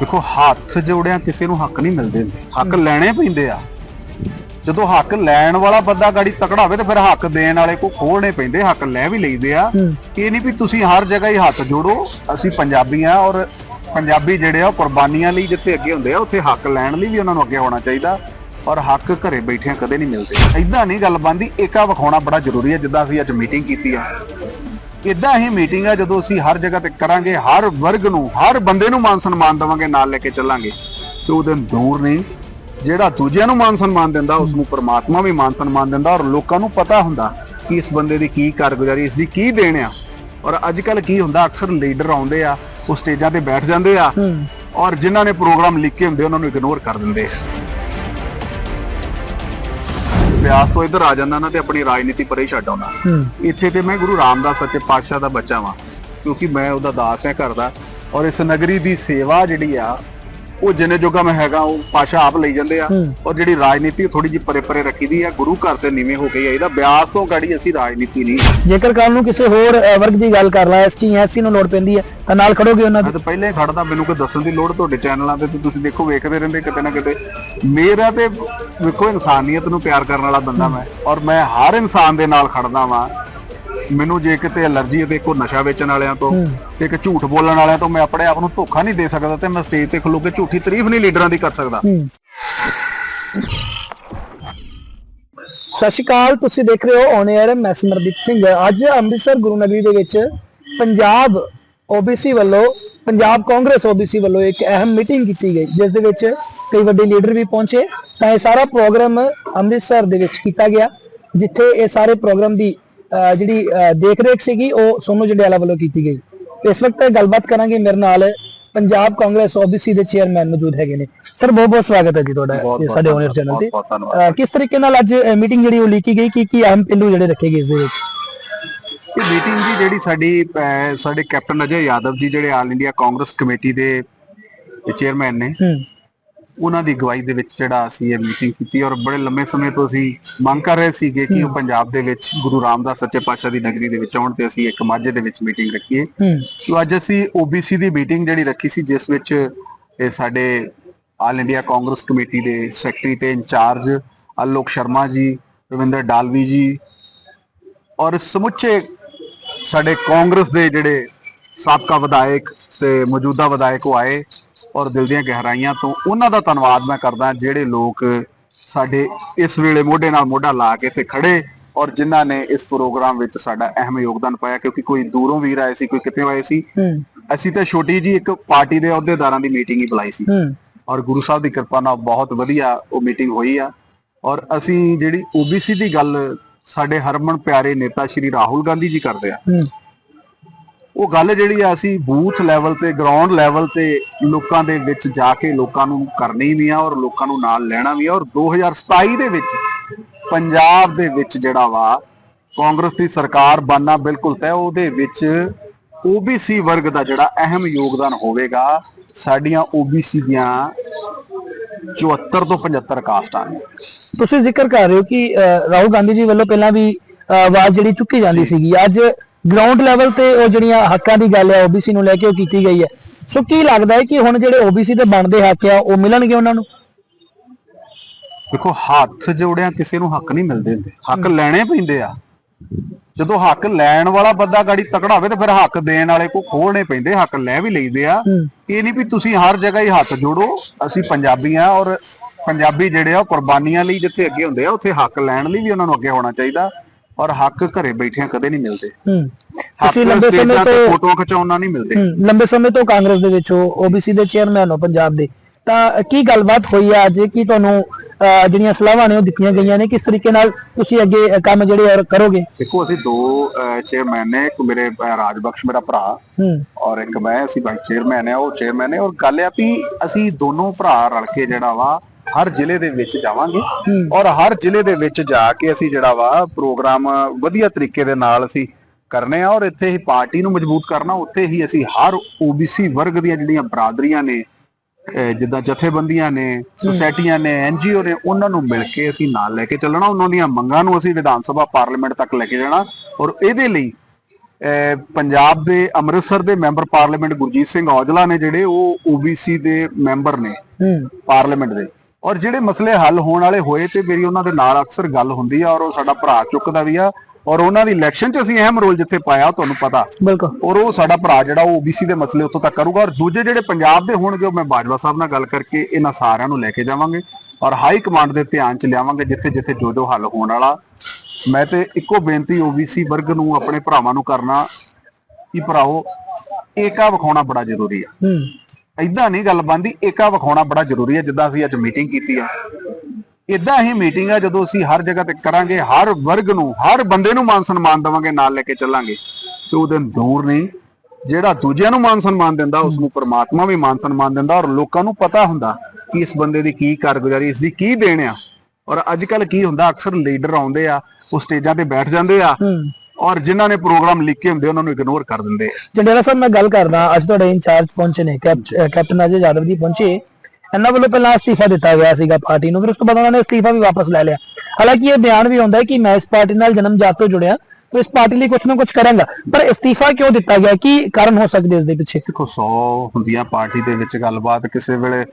ਦੇਖੋ ਹੱਥ ਜੋੜਿਆਂ ਕਿਸੇ ਨੂੰ ਹੱਕ ਨਹੀਂ ਮਿਲਦੇ। ਹੱਕ ਲੈਣੇ ਪੈਂਦੇ ਆ। ਜਦੋਂ ਹੱਕ ਲੈਣ ਵਾਲਾ ਬੰਦਾ ਗਾੜੀ ਤਕੜਾ ਹੋਵੇ ਤੇ ਫਿਰ ਹੱਕ ਦੇਣ ਵਾਲੇ ਕੋ ਖੋਲਣੇ ਪੈਂਦੇ ਹੱਕ ਲੈ ਵੀ ਲਈਦੇ ਆ। ਇਹ ਨਹੀਂ ਵੀ ਤੁਸੀਂ ਹਰ ਜਗ੍ਹਾ ਹੀ ਹੱਥ ਜੋੜੋ ਅਸੀਂ ਪੰਜਾਬੀ ਆ ਔਰ ਪੰਜਾਬੀ ਜਿਹੜੇ ਆ ਕੁਰਬਾਨੀਆਂ ਲਈ ਜਿੱਥੇ ਅੱਗੇ ਹੁੰਦੇ ਆ ਉੱਥੇ ਹੱਕ ਲੈਣ ਲਈ ਵੀ ਉਹਨਾਂ ਨੂੰ ਅੱਗੇ ਹੋਣਾ ਚਾਹੀਦਾ। ਔਰ ਹੱਕ ਘਰੇ ਬੈਠਿਆਂ ਕਦੇ ਨਹੀਂ ਮਿਲਦੇ। ਇਦਾਂ ਨਹੀਂ ਗੱਲ ਬੰਦੀ ਏਕਾ ਵਿਖਾਉਣਾ ਬੜਾ ਜ਼ਰੂਰੀ ਹੈ ਜਿੱਦਾਂ ਅਸੀਂ ਅੱਜ ਮੀਟਿੰਗ ਕੀਤੀ ਆ। ਇਦਾਂ ਹੀ ਮੀਟਿੰਗ ਆ ਜਦੋਂ ਅਸੀਂ ਹਰ ਜਗ੍ਹਾ ਤੇ ਕਰਾਂਗੇ ਹਰ ਵਰਗ ਨੂੰ ਹਰ ਬੰਦੇ ਨੂੰ ਮਾਨ ਸਨਮਾਨ ਦੇਵਾਂਗੇ ਨਾਲ ਲੈ ਕੇ ਚੱਲਾਂਗੇ। ਤੇ ਉਹ ਦਿਨ ਦੂਰ ਨਹੀਂ ਜਿਹੜਾ ਦੂਜਿਆਂ ਨੂੰ ਮਾਨ ਸਨਮਾਨ ਦਿੰਦਾ ਉਸ ਨੂੰ ਪਰਮਾਤਮਾ ਵੀ ਮਾਨ ਸਨਮਾਨ ਦਿੰਦਾ ਔਰ ਲੋਕਾਂ ਨੂੰ ਪਤਾ ਹੁੰਦਾ ਕਿ ਇਸ ਬੰਦੇ ਦੀ ਕੀ ਕਾਰਗੁਜ਼ਾਰੀ ਇਸ ਦੀ ਕੀ ਦੇਣ ਆ। ਔਰ ਅੱਜ ਕੱਲ ਕੀ ਹੁੰਦਾ ਅਕਸਰ ਲੀਡਰ ਆਉਂਦੇ ਆ ਉਹ ਸਟੇਜਾਂ ਤੇ ਬੈਠ ਜਾਂਦੇ ਆ ਔਰ ਜਿਨ੍ਹਾਂ ਨੇ ਪ੍ਰੋਗਰਾਮ ਲਿਖੇ ਹੁੰਦੇ ਉਹਨਾਂ ਨੂੰ ਇਗਨੋਰ ਕਰ ਦਿੰਦੇ ਆ। ਵਿਆਸ ਤੋਂ ਇੱਧਰ ਆ ਜਾਂਦਾ ਨਾ ਤੇ ਆਪਣੀ ਰਾਜਨੀਤੀ ਪਰੇ ਛੱਡ ਆਉਂਦਾ। ਹੂੰ। ਇੱਥੇ ਤੇ ਮੈਂ ਗੁਰੂ ਰਾਮਦਾਸ ਸੱਚੇ ਪਾਤਸ਼ਾਹ ਦਾ ਬੱਚਾ ਵਾਂ ਕਿਉਂਕਿ ਮੈਂ ਉਹਦਾ ਦਾਸ ਹਾਂ ਘਰ ਦਾ। ਔਰ ਇਸ ਨਗਰੀ ਦੀ ਸੇਵਾ ਜਿਹੜੀ ਆ ਉਹ ਜਿੰਨੇ ਜੋਗਾ ਮੈਂ ਹੈਗਾ ਉਹ ਪਾਸ਼ਾ ਆਪ ਲਈ ਜਾਂਦੇ ਆ। ਔਰ ਜਿਹੜੀ ਰਾਜਨੀਤੀ ਥੋੜੀ ਜਿਹੀ ਪਰੇ ਪਰੇ ਰੱਖੀ ਦੀ ਆ ਗੁਰੂ ਘਰ ਤੇ ਨੀਵੇਂ ਹੋ ਕੇ ਆਈਦਾ ਬਿਆਸ ਤੋਂ ਗਾੜੀ ਅਸੀਂ ਰਾਜਨੀਤੀ ਨਹੀਂ ਜੇਕਰ ਕੱਲ ਨੂੰ ਕਿਸੇ ਹੋਰ ਵਰਗ ਦੀ ਗੱਲ ਕਰ ਲਾ ਐਸਟੀ ਐਸਸੀ ਨੂੰ ਲੋੜ ਪੈਂਦੀ ਹੈ ਤਾਂ ਨਾਲ ਖੜੋਗੇ ਉਹਨਾਂ ਦੇ? ਪਹਿਲਾਂ ਖੜਦਾ ਮੈਨੂੰ ਕੋਈ ਦੱਸਣ ਦੀ ਲੋੜ ਤੁਹਾਡੇ ਚੈਨਲਾਂ ਤੇ ਤੁਸੀਂ ਦੇਖੋ ਵੇਖਦੇ ਰਹਿੰਦੇ ਕਿਤੇ ਨਾ ਕਿਤੇ। ਮੇਰਾ ਤੇ ਵੇਖੋ ਇਨਸਾਨੀਅਤ ਨੂੰ ਪਿਆਰ ਕਰਨ ਵਾਲਾ ਬੰਦਾ ਮੈਂ। ਔਰ ਮੈਂ ਹਰ ਇਨਸਾਨ ਦੇ ਨਾਲ ਖੜਦਾ ਵਾਂ। ਮੈਨੂੰ ਜੇ ਕਿਤੇ ਅਲਰਜੀ ਹੈ ਤੇ ਕੋ ਨਸ਼ਾ ਵੇਚਣ ਵਾਲਿਆਂ ਤੋਂ। ਤੇ ਇੱਕ ਝੂਠ ਬੋਲਣ ਵਾਲਿਆਂ ਤੋਂ ਮੈਂ ਆਪਣੇ ਆਪ ਨੂੰ ਧੋਖਾ ਨਹੀਂ ਦੇ ਸਕਦਾ ਤੇ ਮੈਂ ਸਟੇਜ ਤੇ ਖਲੋ ਕੇ ਝੂਠੀ ਤਾਰੀਫ ਨਹੀਂ ਲੀਡਰਾਂ ਦੀ ਕਰ ਸਕਦਾ। ਸਤਿ ਸ਼੍ਰੀ ਅਕਾਲ ਤੁਸੀਂ ਦੇਖ ਰਹੇ ਹੋ ਔਨ 에ਅਰ ਮੈਂ ਸਿਮਰਦੀਪ ਸਿੰਘ। ਅੱਜ ਅੰਮ੍ਰਿਤਸਰ ਗੁਰੂ ਨਗਰੀ ਦੇ ਵਿੱਚ ਪੰਜਾਬ OBC ਵੱਲੋਂ ਪੰਜਾਬ ਕਾਂਗਰਸ OBC ਵੱਲੋਂ ਇੱਕ ਅਹਿਮ ਮੀਟਿੰਗ ਕੀਤੀ ਗਈ ਜਿਸ ਦੇ ਵਿੱਚ ਕਈ ਵੱਡੇ ਲੀਡਰ ਵੀ ਪਹੁੰਚੇ। ਤਾਂ ਇਹ ਸਾਰਾ ਪ੍ਰੋਗਰਾਮ ਅੰਮ੍ਰਿਤਸਰ ਦੇ ਵਿੱਚ ਕੀਤਾ ਗਿਆ ਜਿੱਥੇ ਇਹ ਸਾਰੇ ਪ੍ਰੋਗਰਾਮ ਦੀ ਜਿਹੜੀ ਦੇਖ-ਰੇਖ ਸੀਗੀ ਉਹ ਸੋਨੂ ਜੰਡਿਆਲਾ ਵੱਲੋਂ ਕੀਤੀ ਗਈ। ਇਸ ਵਕਤ ਗੱਲਬਾਤ ਕਰਾਂਗੇ ਮੇਰੇ ਨਾਲ ਪੰਜਾਬ ਕਾਂਗਰਸ OBC ਦੇ ਚੇਅਰਮੈਨ ਮੌਜੂਦ ਹੈਗੇ ਨੇ। ਸਰ ਬਹੁਤ ਬਹੁਤ ਸਵਾਗਤ ਹੈ ਜੀ ਤੁਹਾਡਾ ਸਾਡੇ ਓਨਰ ਚੈਨਲ ਤੇ। ਕਿਸ ਤਰੀਕੇ ਨਾਲ ਅੱਜ ਮੀਟਿੰਗ ਜਿਹੜੀ ਉਹ ਲਿਖੀ ਗਈ? ਕੀ ਕੀ ਅਹਿਮ ਪਹਿਲੂ ਜਿਹੜੇ ਰੱਖੇ ਗਏ ਇਸ ਦੇ ਵਿੱਚ? ਇਹ ਮੀਟਿੰਗ ਜੀ ਜਿਹੜੀ ਸਾਡੀ ਸਾਡੇ ਕੈਪਟਨ ਅਜੇ ਯਾਦਵ ਜੀ ਜਿਹੜੇ ਆਲ ਇੰਡੀਆ ਕਾਂਗਰਸ ਕਮੇਟੀ ਦੇ ਚੇਅਰਮੈਨ ਨੇ ਉਹਨਾਂ ਦੀ ਅਗਵਾਈ ਦੇ ਵਿੱਚ ਜਿਹੜਾ ਅਸੀਂ ਇਹ ਮੀਟਿੰਗ ਕੀਤੀ ਔਰ ਬੜੇ ਲੰਮੇ ਸਮੇਂ ਤੋਂ ਅਸੀਂ ਮੰਗ ਕਰ ਰਹੇ ਸੀਗੇ ਕਿ ਉਹ ਪੰਜਾਬ ਦੇ ਵਿੱਚ ਗੁਰੂ ਰਾਮਦਾਸ ਸੱਚੇ ਪਾਤਸ਼ਾਹ ਦੀ ਨਗਰੀ ਦੇ ਵਿੱਚ ਆਉਣ ਤੇ ਅਸੀਂ ਇੱਕ ਮਾਝੇ ਦੇ ਵਿੱਚ ਮੀਟਿੰਗ ਰੱਖੀਏ। ਹੂੰ। ਸੋ ਅੱਜ ਅਸੀਂ OBC ਦੀ ਮੀਟਿੰਗ ਜਿਹੜੀ ਰੱਖੀ ਸੀ ਜਿਸ ਵਿੱਚ ਇਹ ਸਾਡੇ ਆਲ ਇੰਡੀਆ ਕਾਂਗਰਸ ਕਮੇਟੀ ਦੇ ਸੈਕਟਰੀ ਤੇ ਇੰਚਾਰਜ ਅਲੋਕ ਸ਼ਰਮਾ ਜੀ ਰਵਿੰਦਰ ਡਾਲਵੀ ਜੀ ਔਰ ਸਮੁੱਚੇ ਸਾਡੇ ਕਾਂਗਰਸ ਦੇ ਜਿਹੜੇ ਸਾਬਕਾ ਵਿਧਾਇਕ ਤੇ ਮੌਜੂਦਾ ਵਿਧਾਇਕ ਉਹ ਆਏ। ਔਰ ਦਿਲ ਦੀਆਂ ਗਹਿਰਾਈਆਂ ਤੋਂ ਉਹਨਾਂ ਦਾ ਧੰਨਵਾਦ ਮੈਂ ਕਰਦਾ ਜਿਹੜੇ ਲੋਕ ਸਾਡੇ ਇਸ ਵੇਲੇ ਮੋਢੇ ਨਾਲ ਮੋਢਾ ਲਾ ਕੇ ਤੇ ਖੜੇ ਔਰ ਜਿਨ੍ਹਾਂ ਨੇ ਇਸ ਪ੍ਰੋਗਰਾਮ ਵਿੱਚ ਸਾਡਾ ਅਹਿਮ ਯੋਗਦਾਨ ਪਾਇਆ ਕਿਉਂਕਿ ਕੋਈ ਦੂਰੋਂ ਵੀਰ ਆਏ ਸੀ ਕੋਈ ਕਿਤੇ ਆਏ ਸੀ। ਅਸੀਂ ਤਾਂ ਛੋਟੀ ਜੀ ਇੱਕ ਪਾਰਟੀ ਦੇ ਅਹੁਦੇਦਾਰਾਂ ਦੀ ਮੀਟਿੰਗ ਹੀ ਬੁਲਾਈ ਸੀ। ਔਰ ਗੁਰੂ ਸਾਹਿਬ ਦੀ ਕਿਰਪਾ ਨਾਲ ਬਹੁਤ ਵਧੀਆ ਉਹ ਮੀਟਿੰਗ ਹੋਈ ਆ। ਔਰ ਅਸੀਂ ਜਿਹੜੀ OBC ਦੀ ਗੱਲ ਸਾਡੇ ਹਰਮਨ ਪਿਆਰੇ ਨੇਤਾ ਸ਼੍ਰੀ ਰਾਹੁਲ ਗਾਂਧੀ ਜੀ ਕਰਦੇ ਆ ਉਹ ਗੱਲ ਜਿਹੜੀ ਆ ਅਸੀਂ ਬੂਥ ਲੈਵਲ ਤੇ ਗਰਾਊਂਡ ਲੈਵਲ ਤੇ ਲੋਕਾਂ ਦੇ ਵਿੱਚ ਜਾ ਕੇ ਲੋਕਾਂ ਨੂੰ ਕਰਨੀ ਵੀ ਆ ਔਰ ਲੋਕਾਂ ਨੂੰ ਨਾਲ ਲੈਣਾ ਵੀ ਆ ਔਰ 2027 ਦੇ ਵਿੱਚ ਪੰਜਾਬ ਦੇ ਵਿੱਚ ਜਿਹੜਾ ਵਾ ਕਾਂਗਰਸ ਦੀ ਸਰਕਾਰ ਬਣਨਾ ਬਿਲਕੁਲ ਤੈਅ ਉਹਦੇ ਵਿੱਚ OBC ਵਰਗ ਦਾ ਜਿਹੜਾ ਅਹਿਮ ਯੋਗਦਾਨ ਹੋਵੇਗਾ ਸਾਡੀਆਂ OBC ਦੀਆਂ 74 ਤੋਂ 75 ਕਾਸਟਾਂ ਨੇ। ਤੁਸੀਂ ਜ਼ਿਕਰ ਕਰ ਰਹੇ ਹੋ ਕਿ ਰਾਹੁਲ ਗਾਂਧੀ ਜੀ ਵੱਲੋਂ ਪਹਿਲਾਂ ਵੀ ਆਵਾਜ਼ ਜਿਹੜੀ ਚੁੱਕੀ ਜਾਂਦੀ ਸੀਗੀ ਅੱਜ ਗਰਾਊਂਡ ਲੈਵਲ ਤੇ ਉਹ ਜਿਹੜੀਆਂ ਹੱਕਾਂ ਦੀ ਗੱਲ ਹੈ OBC ਨੂੰ ਲੈ ਕੇ ਉਹ ਕੀਤੀ ਗਈ ਹੈ ਸੋ ਕੀ ਲੱਗਦਾ ਹੈ ਕਿ ਹੁਣ ਜਿਹੜੇ OBC ਦੇ ਬਣਦੇ ਹੱਕ ਆ ਉਹ ਮਿਲਣਗੇ ਉਹਨਾਂ ਨੂੰ? ਦੇਖੋ ਹੱਥ ਜੋੜਿਆਂ ਕਿਸੇ ਨੂੰ ਹੱਕ ਨਹੀਂ ਮਿਲਦੇ ਹੁੰਦੇ। ਹੱਕ ਲੈਣੇ ਪੈਂਦੇ ਆ। ਜਦੋਂ ਹੱਕ ਲੈਣ ਵਾਲਾ ਬੰਦਾ ਗਾੜੀ ਤਕੜਾ ਹੋਵੇ ਤੇ ਫਿਰ ਹੱਕ ਦੇਣ ਵਾਲੇ ਕੋ ਖੋਲਣੇ ਪੈਂਦੇ ਹੱਕ ਲੈ ਵੀ ਲਈਦੇ ਆ। ਇਹ ਨਹੀਂ ਵੀ ਤੁਸੀਂ ਹਰ ਜਗ੍ਹਾ ਹੀ ਹੱਥ ਜੋੜੋ ਅਸੀਂ ਪੰਜਾਬੀ ਆ ਔਰ ਪੰਜਾਬੀ ਜਿਹੜੇ ਆ ਉਹ ਕੁਰਬਾਨੀਆਂ ਲਈ ਜਿੱਥੇ ਅੱਗੇ ਹੁੰਦੇ ਆ ਉੱਥੇ ਹੱਕ ਲੈਣ ਲਈ ਵੀ ਉਹਨਾਂ ਨੂੰ ਅੱਗੇ ਹੋਣਾ ਚਾਹੀਦਾ। ਔਰ ਹੱਕ ਘਰੇ ਬੈਠਿਆਂ ਕਦੇ ਨਹੀਂ ਮਿਲਦੇ। ਹੂੰ। ਤੁਸੀਂ ਲੰਬੇ ਸਮੇਂ ਤੇ ਫੋਟੋਆਂ ਖਿਚਾਉਣਾ ਨਹੀਂ ਮਿਲਦੇ। ਲੰਬੇ ਸਮੇਂ ਤੋਂ ਕਾਂਗਰਸ ਦੇ ਵਿੱਚ ਹੋ OBC ਦੇ ਚੇਅਰਮੈਨ ਹੋ ਪੰਜਾਬ ਦੇ। ਤਾਂ ਕੀ ਗੱਲਬਾਤ ਹੋਈ ਆ ਅੱਜ? ਕੀ ਤੁਹਾਨੂੰ ਜਿਹੜੀਆਂ ਸਲਾਹਾਂ ਨੇ ਉਹ ਦਿੱਤੀਆਂ ਗਈਆਂ ਨੇ? ਕਿਸ ਤਰੀਕੇ ਨਾਲ ਤੁਸੀਂ ਅੱਗੇ ਕੰਮ ਜਿਹੜੇ ਉਹ ਕਰੋਗੇ? ਦੇਖੋ ਅਸੀਂ ਦੋ ਚੇਅਰਮੈਨ ਨੇ ਇੱਕ ਮੇਰੇ ਰਾਜਬਖਸ਼ ਮੇਰਾ ਭਰਾ ਹੂੰ। ਔਰ ਇੱਕ ਮੈਂ ਅਸੀਂ ਵਾਈਸ ਚੇਅਰਮੈਨ ਆ ਉਹ ਚੇਅਰਮੈਨ ਨੇ। ਔਰ ਗੱਲ ਆ ਵੀ ਅਸੀਂ ਦੋਨੋਂ ਭਰਾ ਰਲ ਕੇ ਜਿਹੜਾ ਵਾ ਹਰ ਜ਼ਿਲ੍ਹੇ ਦੇ ਵਿੱਚ ਜਾਵਾਂਗੇ। ਔਰ ਹਰ ਜ਼ਿਲ੍ਹੇ ਦੇ ਵਿੱਚ ਜਾ ਕੇ ਅਸੀਂ ਜਿਹੜਾ ਵਾ ਪ੍ਰੋਗਰਾਮ ਵਧੀਆ ਤਰੀਕੇ ਦੇ ਨਾਲ ਅਸੀਂ ਕਰਨੇ ਆ ਔਰ ਇੱਥੇ ਹੀ ਪਾਰਟੀ ਨੂੰ ਮਜ਼ਬੂਤ ਕਰਨਾ ਉੱਥੇ ਹੀ ਅਸੀਂ ਹਰ OBC ਵਰਗ ਦੀਆਂ ਜਿਹੜੀਆਂ ਬਰਾਦਰੀਆਂ ਨੇ ਜਿੱਦਾਂ ਜਥੇਬੰਦੀਆਂ ਨੇ ਸੁਸਾਇਟੀਆਂ ਨੇ ਐਨਜੀਓ ਨੇ ਉਹਨਾਂ ਨੂੰ ਮਿਲ ਕੇ ਅਸੀਂ ਨਾਲ ਲੈ ਕੇ ਚੱਲਣਾ ਉਹਨਾਂ ਦੀਆਂ ਮੰਗਾਂ ਨੂੰ ਅਸੀਂ ਵਿਧਾਨ ਸਭਾ ਪਾਰਲੀਮੈਂਟ ਤੱਕ ਲੈ ਕੇ ਜਾਣਾ ਔਰ ਇਹਦੇ ਲਈ ਪੰਜਾਬ ਦੇ ਅੰਮ੍ਰਿਤਸਰ ਦੇ ਮੈਂਬਰ ਪਾਰਲੀਮੈਂਟ ਗੁਰਜੀਤ ਸਿੰਘ ਔਜਲਾ ਨੇ ਜਿਹੜੇ ਉਹ OBC ਦੇ ਮੈਂਬਰ ਨੇ ਪਾਰਲੀਮੈਂਟ ਦੇ ਔਰ ਜਿਹੜੇ ਮਸਲੇ ਹੱਲ ਹੋਣ ਵਾਲੇ ਹੋਏ ਤੇ ਮੇਰੀ ਉਹਨਾਂ ਦੇ ਨਾਲ ਅਕਸਰ ਗੱਲ ਹੁੰਦੀ ਆ ਔਰ ਉਹ ਸਾਡਾ ਭਰਾ ਚੁੱਕਦਾ ਵੀ ਆ ਔਰ ਉਹਨਾਂ ਦੀ ਇਲੈਕਸ਼ਨ 'ਚ ਅਸੀਂ ਅਹਿਮ ਰੋਲ ਜਿੱਥੇ ਪਾਇਆ ਤੁਹਾਨੂੰ ਪਤਾ। ਬਿਲਕੁਲ। ਔਰ ਉਹ ਸਾਡਾ ਭਰਾ ਜਿਹੜਾ ਉਹ OBC ਦੇ ਮਸਲੇ ਉੱਥੋਂ ਤੱਕ ਕਰੂਗਾ ਔਰ ਦੂਜੇ ਜਿਹੜੇ ਪੰਜਾਬ ਦੇ ਹੋਣਗੇ ਉਹ ਮੈਂ ਬਾਜਵਾ ਸਾਹਿਬ ਨਾਲ ਗੱਲ ਕਰਕੇ ਇਹਨਾਂ ਸਾਰਿਆਂ ਨੂੰ ਲੈ ਕੇ ਜਾਵਾਂਗੇ ਔਰ ਹਾਈ ਕਮਾਂਡ ਦੇ ਧਿਆਨ 'ਚ ਲਿਆਵਾਂਗੇ ਜਿੱਥੇ ਜਿੱਥੇ ਜੋ ਜੋ ਹੱਲ ਹੋਣ ਵਾਲਾ। ਮੈਂ ਤੇ ਇੱਕੋ ਬੇਨਤੀ OBC ਵਰਗ ਨੂੰ ਆਪਣੇ ਭਰਾਵਾਂ ਨੂੰ ਕਰਨਾ ਕਿ ਭਰਾਓ ਏਕਾ ਵਿਖਾਉਣਾ ਬੜਾ ਜ਼ਰੂਰੀ ਆ। ਹੂੰ। ਇਦਾਂ ਨਹੀਂ ਗੱਲ ਬੰਦੀ ਏਕਾ ਵਿਖਾਉਣਾ ਬੜਾ ਜ਼ਰੂਰੀ ਹੈ, ਜਿੱਦਾਂ ਅਸੀਂ ਅੱਜ ਮੀਟਿੰਗ ਕੀਤੀ ਆ ਇਦਾਂ ਹੀ ਮੀਟਿੰਗ ਆ, ਜਦੋਂ ਅਸੀਂ ਹਰ ਜਗ੍ਹਾ ਤੇ ਕਰਾਂਗੇ, ਹਰ ਵਰਗ ਨੂੰ, ਹਰ ਬੰਦੇ ਨੂੰ ਮਾਨ ਸਨਮਾਨ ਦੇਵਾਂਗੇ, ਨਾਲ ਲੈ ਕੇ ਚੱਲਾਂਗੇ। ਤੇ ਉਹ ਦਿਨ ਦੂਰ ਨਹੀਂ, ਜਿਹੜਾ ਦੂਜਿਆਂ ਨੂੰ ਮਾਨ ਸਨਮਾਨ ਦਿੰਦਾ ਉਸ ਨੂੰ ਪ੍ਰਮਾਤਮਾ ਵੀ ਮਾਨ ਸਨਮਾਨ ਦਿੰਦਾ, ਔਰ ਲੋਕਾਂ ਨੂੰ ਪਤਾ ਹੁੰਦਾ ਕਿ ਇਸ ਬੰਦੇ ਦੀ ਕੀ ਕਾਰਗੁਜ਼ਾਰੀ, ਇਸ ਦੀ ਕੀ ਦੇਣ ਆ। ਔਰ ਅੱਜ ਕੱਲ ਕੀ ਹੁੰਦਾ, ਅਕਸਰ ਲੀਡਰ ਆਉਂਦੇ ਆ, ਉਹ ਸਟੇਜਾਂ ਤੇ ਬੈਠ ਜਾਂਦੇ ਆ ਔਰ ਜਿਨ੍ਹਾਂ ਨੇ ਪ੍ਰੋਗਰਾਮ ਲਿਖੇ ਹੁੰਦੇ ਉਹਨਾਂ ਨੂੰ ਇਗਨੋਰ ਕਰ ਦਿੰਦੇ ਆ। ਜੰਡੇਲਾ ਸਾਹਿਬ ਮੈਂ ਗੱਲ ਕਰਦਾ ਅੱਜ ਤੁਹਾਡੇ ਇੰਚਾਰਜ ਪਹੁੰਚੇ ਨੇ ਕੈਪਟਨ ਅਜੇ ਯਾਦਵ ਜੀ ਪਹੁੰਚੇ। ਇਹਨਾਂ ਵੱਲੋਂ ਪਹਿਲਾਂ ਅਸਤੀਫਾ ਦਿੱਤਾ ਗਿਆ ਸੀਗਾ ਪਾਰਟੀ ਨੂੰ ਫਿਰ ਉਸ ਤੋਂ ਬਾਅਦ ਉਹਨਾਂ ਨੇ ਅਸਤੀਫਾ ਵੀ ਵਾਪਸ ਲੈ ਲਿਆ। ਹਾਲਾਂਕਿ ਇਹ ਬਿਆਨ ਵੀ ਆਉਂਦਾ ਹੈ ਕਿ ਮੈਂ ਇਸ ਪਾਰਟੀ ਨਾਲ ਜਨਮ ਜਾਤ ਤੋਂ ਜੁੜਿਆ ਤੇ ਇਸ ਪਾਰਟੀ ਲਈ ਕੁਝ ਨਾ ਕੁਝ ਕਰਾਂਗਾ। ਪਰ ਅਸਤੀਫਾ ਕਿਉਂ ਦਿੱਤਾ ਗਿਆ? ਕੀ ਕਾਰਨ ਹੋ ਸਕਦੇ ਇਸ ਦੇ ਪਿੱਛੇ? ਦੇਖੋ 100 ਹੁੰਦੀਆਂ ਪਾਰਟੀ ਦੇ ਵਿੱਚ ਗੱਲਬਾਤ ਕਿਸੇ ਵੇਲੇ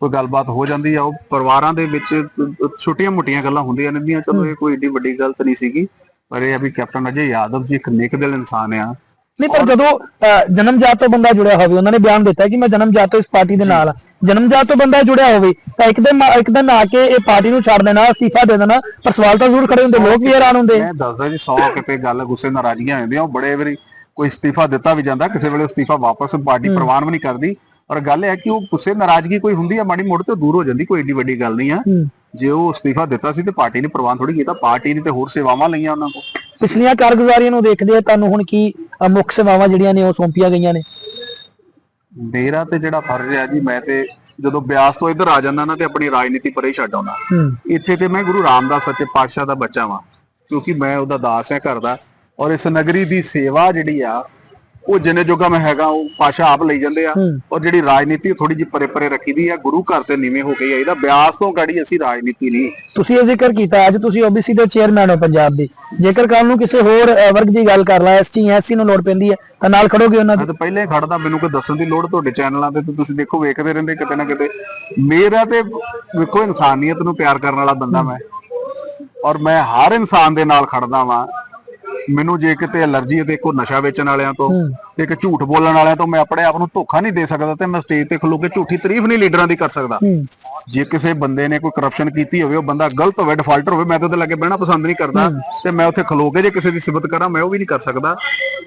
ਕੋਈ ਗੱਲਬਾਤ ਹੋ ਜਾਂਦੀ ਆ ਉਹ ਪਰਿਵਾਰਾਂ ਦੇ ਵਿੱਚ ਛੋਟੀਆਂ-ਮੋਟੀਆਂ ਗੱਲਾਂ ਹੁੰਦੀਆਂ ਰਹਿੰਦੀਆਂ ਚਲੋ ਇਹ ਕੋਈ ਏਡੀ ਵੱਡੀ ਗੱਲ ਤਾਂ ਨਹੀਂ ਸੀਗੀ। ਪਰ ਇਹ ਆ ਵੀ ਕੈਪਟਨ ਅਜੇ ਯਾਦਵ ਜੀ ਇੱਕ ਨੇਕ ਦਿਲ ਇਨਸਾਨ ਆ। ਨਹੀਂ ਪਰ ਜਦੋਂ ਅਹ, ਜਨਮ ਜਾਤ ਤੋਂ ਬੰਦਾ ਜੁੜਿਆ ਹੋਵੇ ਉਹਨਾਂ ਨੇ ਬਿਆਨ ਦਿੱਤਾ ਕਿ ਮੈਂ ਜਨਮ ਜਾਤ ਤੋਂ ਇਸ ਪਾਰਟੀ ਦੇ ਨਾਲ। ਜਨਮ ਜਾਤ ਤੋਂ ਬੰਦਾ ਜੁੜਿਆ ਹੋਵੇ ਤਾਂ ਇੱਕ ਦਿਨ ਇੱਕ ਦਿਨ ਆ ਕੇ ਇਹ ਪਾਰਟੀ ਨੂੰ ਛੱਡ ਦੇਣਾ ਅਸਤੀਫਾ ਦੇ ਦੇਣਾ ਪਰ ਸਵਾਲ ਤਾਂ ਜ਼ਰੂਰ ਖੜੇ ਹੁੰਦੇ ਲੋਕ ਵੀ ਹੈਰਾਨ ਹੁੰਦੇ। ਮੈਂ ਦੱਸਦਾ ਜੀ 100 ਕਿਤੇ ਗੱਲ ਗੁੱਸੇ ਨਾਰਾਜ਼ਗੀਆਂ ਹੋ ਜਾਂਦੀਆਂ ਉਹ ਬੜੇ ਵਾਰੀ ਕੋਈ ਇਸਤੀਫਾ ਦਿੱਤਾ ਵੀ ਜਾਂਦਾ ਕਿਸੇ ਵੇਲੇ ਇਸਤੀਫਾ ਵਾਪਸ ਪਾਰਟੀ ਪ੍ਰਵਾਨ ਵੀ ਨਹੀਂ ਕਰਦੀ। ਪਰ ਗੱਲ ਇਹ ਹੈ ਕਿ ਉਹ ਗੁੱਸੇ ਨਾਰਾਜ਼ਗੀ ਕੋਈ ਹੁੰਦੀ ਆ ਮਾੜੀ ਮੋੜ ਤੋਂ ਦੂਰ ਹੋ ਜਾਂਦੀ ਕੋਈ ਏਡੀ ਵੱਡੀ ਗੱਲ ਨਹੀਂ ਆ। ਜੇ ਉਹ ਇਸਤੀਫਾ ਦਿੱਤਾ ਸੀ ਤੇ ਪਾਰਟੀ ਨੇ ਪ੍ਰਵਾਨ ਥੋੜੀ ਕੀਤਾ ਪਾਰਟੀ ਨੇ ਤੇ ਹੋਰ ਸੇਵਾਵਾਂ ਲਈਆਂ ਉਹਨਾਂ ਕੋਲ। ਪਿਛਲੀਆਂ ਕਾਰਗੁਜ਼ਾਰੀਆਂ ਨੂੰ ਦੇਖਦੇ ਆ ਤੁਹਾਨੂੰ ਹੁਣ ਕੀ ਮੁੱਖ ਸੇਵਾਵਾਂ ਜਿਹੜੀਆਂ ਨੇ ਉਹ ਸੌਂਪੀਆਂ ਗਈਆਂ ਨੇ? ਮੇਰਾ ਤੇ ਜਿਹੜਾ ਫਰਜ਼ ਹੈ ਜੀ ਮੈਂ ਤੇ ਜਦੋਂ ਬਿਆਸ ਤੋਂ ਇੱਧਰ ਆ ਜਾਂਦਾ ਨਾ ਤੇ ਆਪਣੀ ਰਾਜਨੀਤੀ ਪਰੇ ਛੱਡ ਆਉਂਦਾ। ਇੱਥੇ ਤੇ ਮੈਂ ਗੁਰੂ ਰਾਮਦਾਸ ਸੱਚੇ ਪਾਤਸ਼ਾਹ ਦਾ ਬੱਚਾ ਵਾਂ ਕਿਉਂਕਿ ਮੈਂ ਉਹਦਾ ਦਾਸ ਹੈ ਘਰ ਦਾ। ਔਰ ਇਸ ਨਗਰੀ ਦੀ ਸੇਵਾ ਜਿਹੜੀ ਆ ਉਹ ਜਿੰਨੇ ਜੋਗਾ ਮੈਂ ਹੈਗਾ ਉਹ ਪਾਸ਼ਾ ਆਪ ਲਈ ਜਾਂਦੇ ਆ। ਔਰ ਜਿਹੜੀ ਰਾਜਨੀਤੀ ਥੋੜੀ ਜਿਹੀ ਪਰੇ ਪਰੇ ਰੱਖੀਦੀ ਆ। ਗੁਰੂ ਘਰ ਤੇ ਨੀਵੇਂ ਹੋ ਕੇ ਆਈਦਾ ਬਿਆਸ ਤੋਂ ਗਾੜੀ ਅਸੀਂ ਰਾਜਨੀਤੀ ਨਹੀਂ ਤੁਸੀਂ ਇਹ ਜ਼ਿਕਰ ਕੀਤਾ ਅੱਜ ਤੁਸੀਂ OBC ਦੇ ਚੇਅਰਮੈਨ ਹੋ ਪੰਜਾਬ ਦੇ। ਜੇਕਰ ਕੱਲ ਨੂੰ ਕਿਸੇ ਹੋਰ ਵਰਗ ਦੀ ਗੱਲ ਕਰ ਲਾ ਐਸਟੀ ਐਸਸੀ ਨੂੰ ਲੋੜ ਪੈਂਦੀ ਹੈ ਤਾਂ ਨਾਲ ਖੜੋਗੇ ਉਹਨਾਂ ਦੇ। ਤਾਂ ਪਹਿਲੇ ਖੜਦਾ ਮੈਨੂੰ ਕੋਈ ਦੱਸਣ ਦੀ ਲੋੜ ਤੁਹਾਡੇ ਚੈਨਲਾਂ ਤੇ ਤੇ ਤੁਸੀਂ ਦੇਖੋ ਵੇਖਦੇ ਰਹਿੰਦੇ ਕਿਤੇ ਨਾ ਕਿਤੇ। ਮੇਰਾ ਤੇ ਵੇਖੋ ਇਨਸਾਨੀਅਤ ਨੂੰ ਪਿਆਰ ਕਰਨ ਵਾਲਾ ਬੰਦਾ ਮੈਂ। ਔਰ ਮੈਂ ਹਰ ਇਨਸਾਨ ਦੇ ਨਾਲ ਖੜਦਾ ਵਾਂ। ਮੈਨੂੰ ਜੇ ਕਿਤੇ ਅਲਰਜੀ ਹੈ ਤੇ ਕੋ ਨਸ਼ਾ ਵੇਚਣ ਵਾਲਿਆਂ ਤੋਂ। ਤੇ ਇੱਕ ਝੂਠ ਬੋਲਣ ਵਾਲਿਆਂ ਤੋਂ ਮੈਂ ਆਪਣੇ ਆਪ ਨੂੰ ਧੋਖਾ ਨਹੀਂ ਦੇ ਸਕਦਾ ਤੇ ਮੈਂ ਸਟੇਜ ਤੇ ਖਲੋ ਕੇ ਝੂਠੀ ਤਾਰੀਫ ਨਹੀਂ ਲੀਡਰਾਂ ਦੀ ਕਰ ਸਕਦਾ ਜੇ ਕਿਸੇ ਬੰਦੇ ਨੇ ਕੋਈ ਕਰਪਸ਼ਨ ਕੀਤੀ ਹੋਵੇ ਉਹ ਬੰਦਾ ਗਲਤ ਹੋਵੇ ਡਿਫਾਲਟਰ ਹੋਵੇ ਮੈਂ ਤਾਂ ਉਹਦੇ ਲੱਗੇ ਬਹਿਣਾ ਪਸੰਦ ਨਹੀਂ ਕਰਦਾ ਤੇ ਮੈਂ ਉੱਥੇ ਖਲੋ ਕੇ ਜੇ ਕਿਸੇ ਦੀ ਸਿਫਤ ਕਰਾਂ ਮੈਂ ਉਹ ਵੀ ਨਹੀਂ ਕਰ ਸਕਦਾ।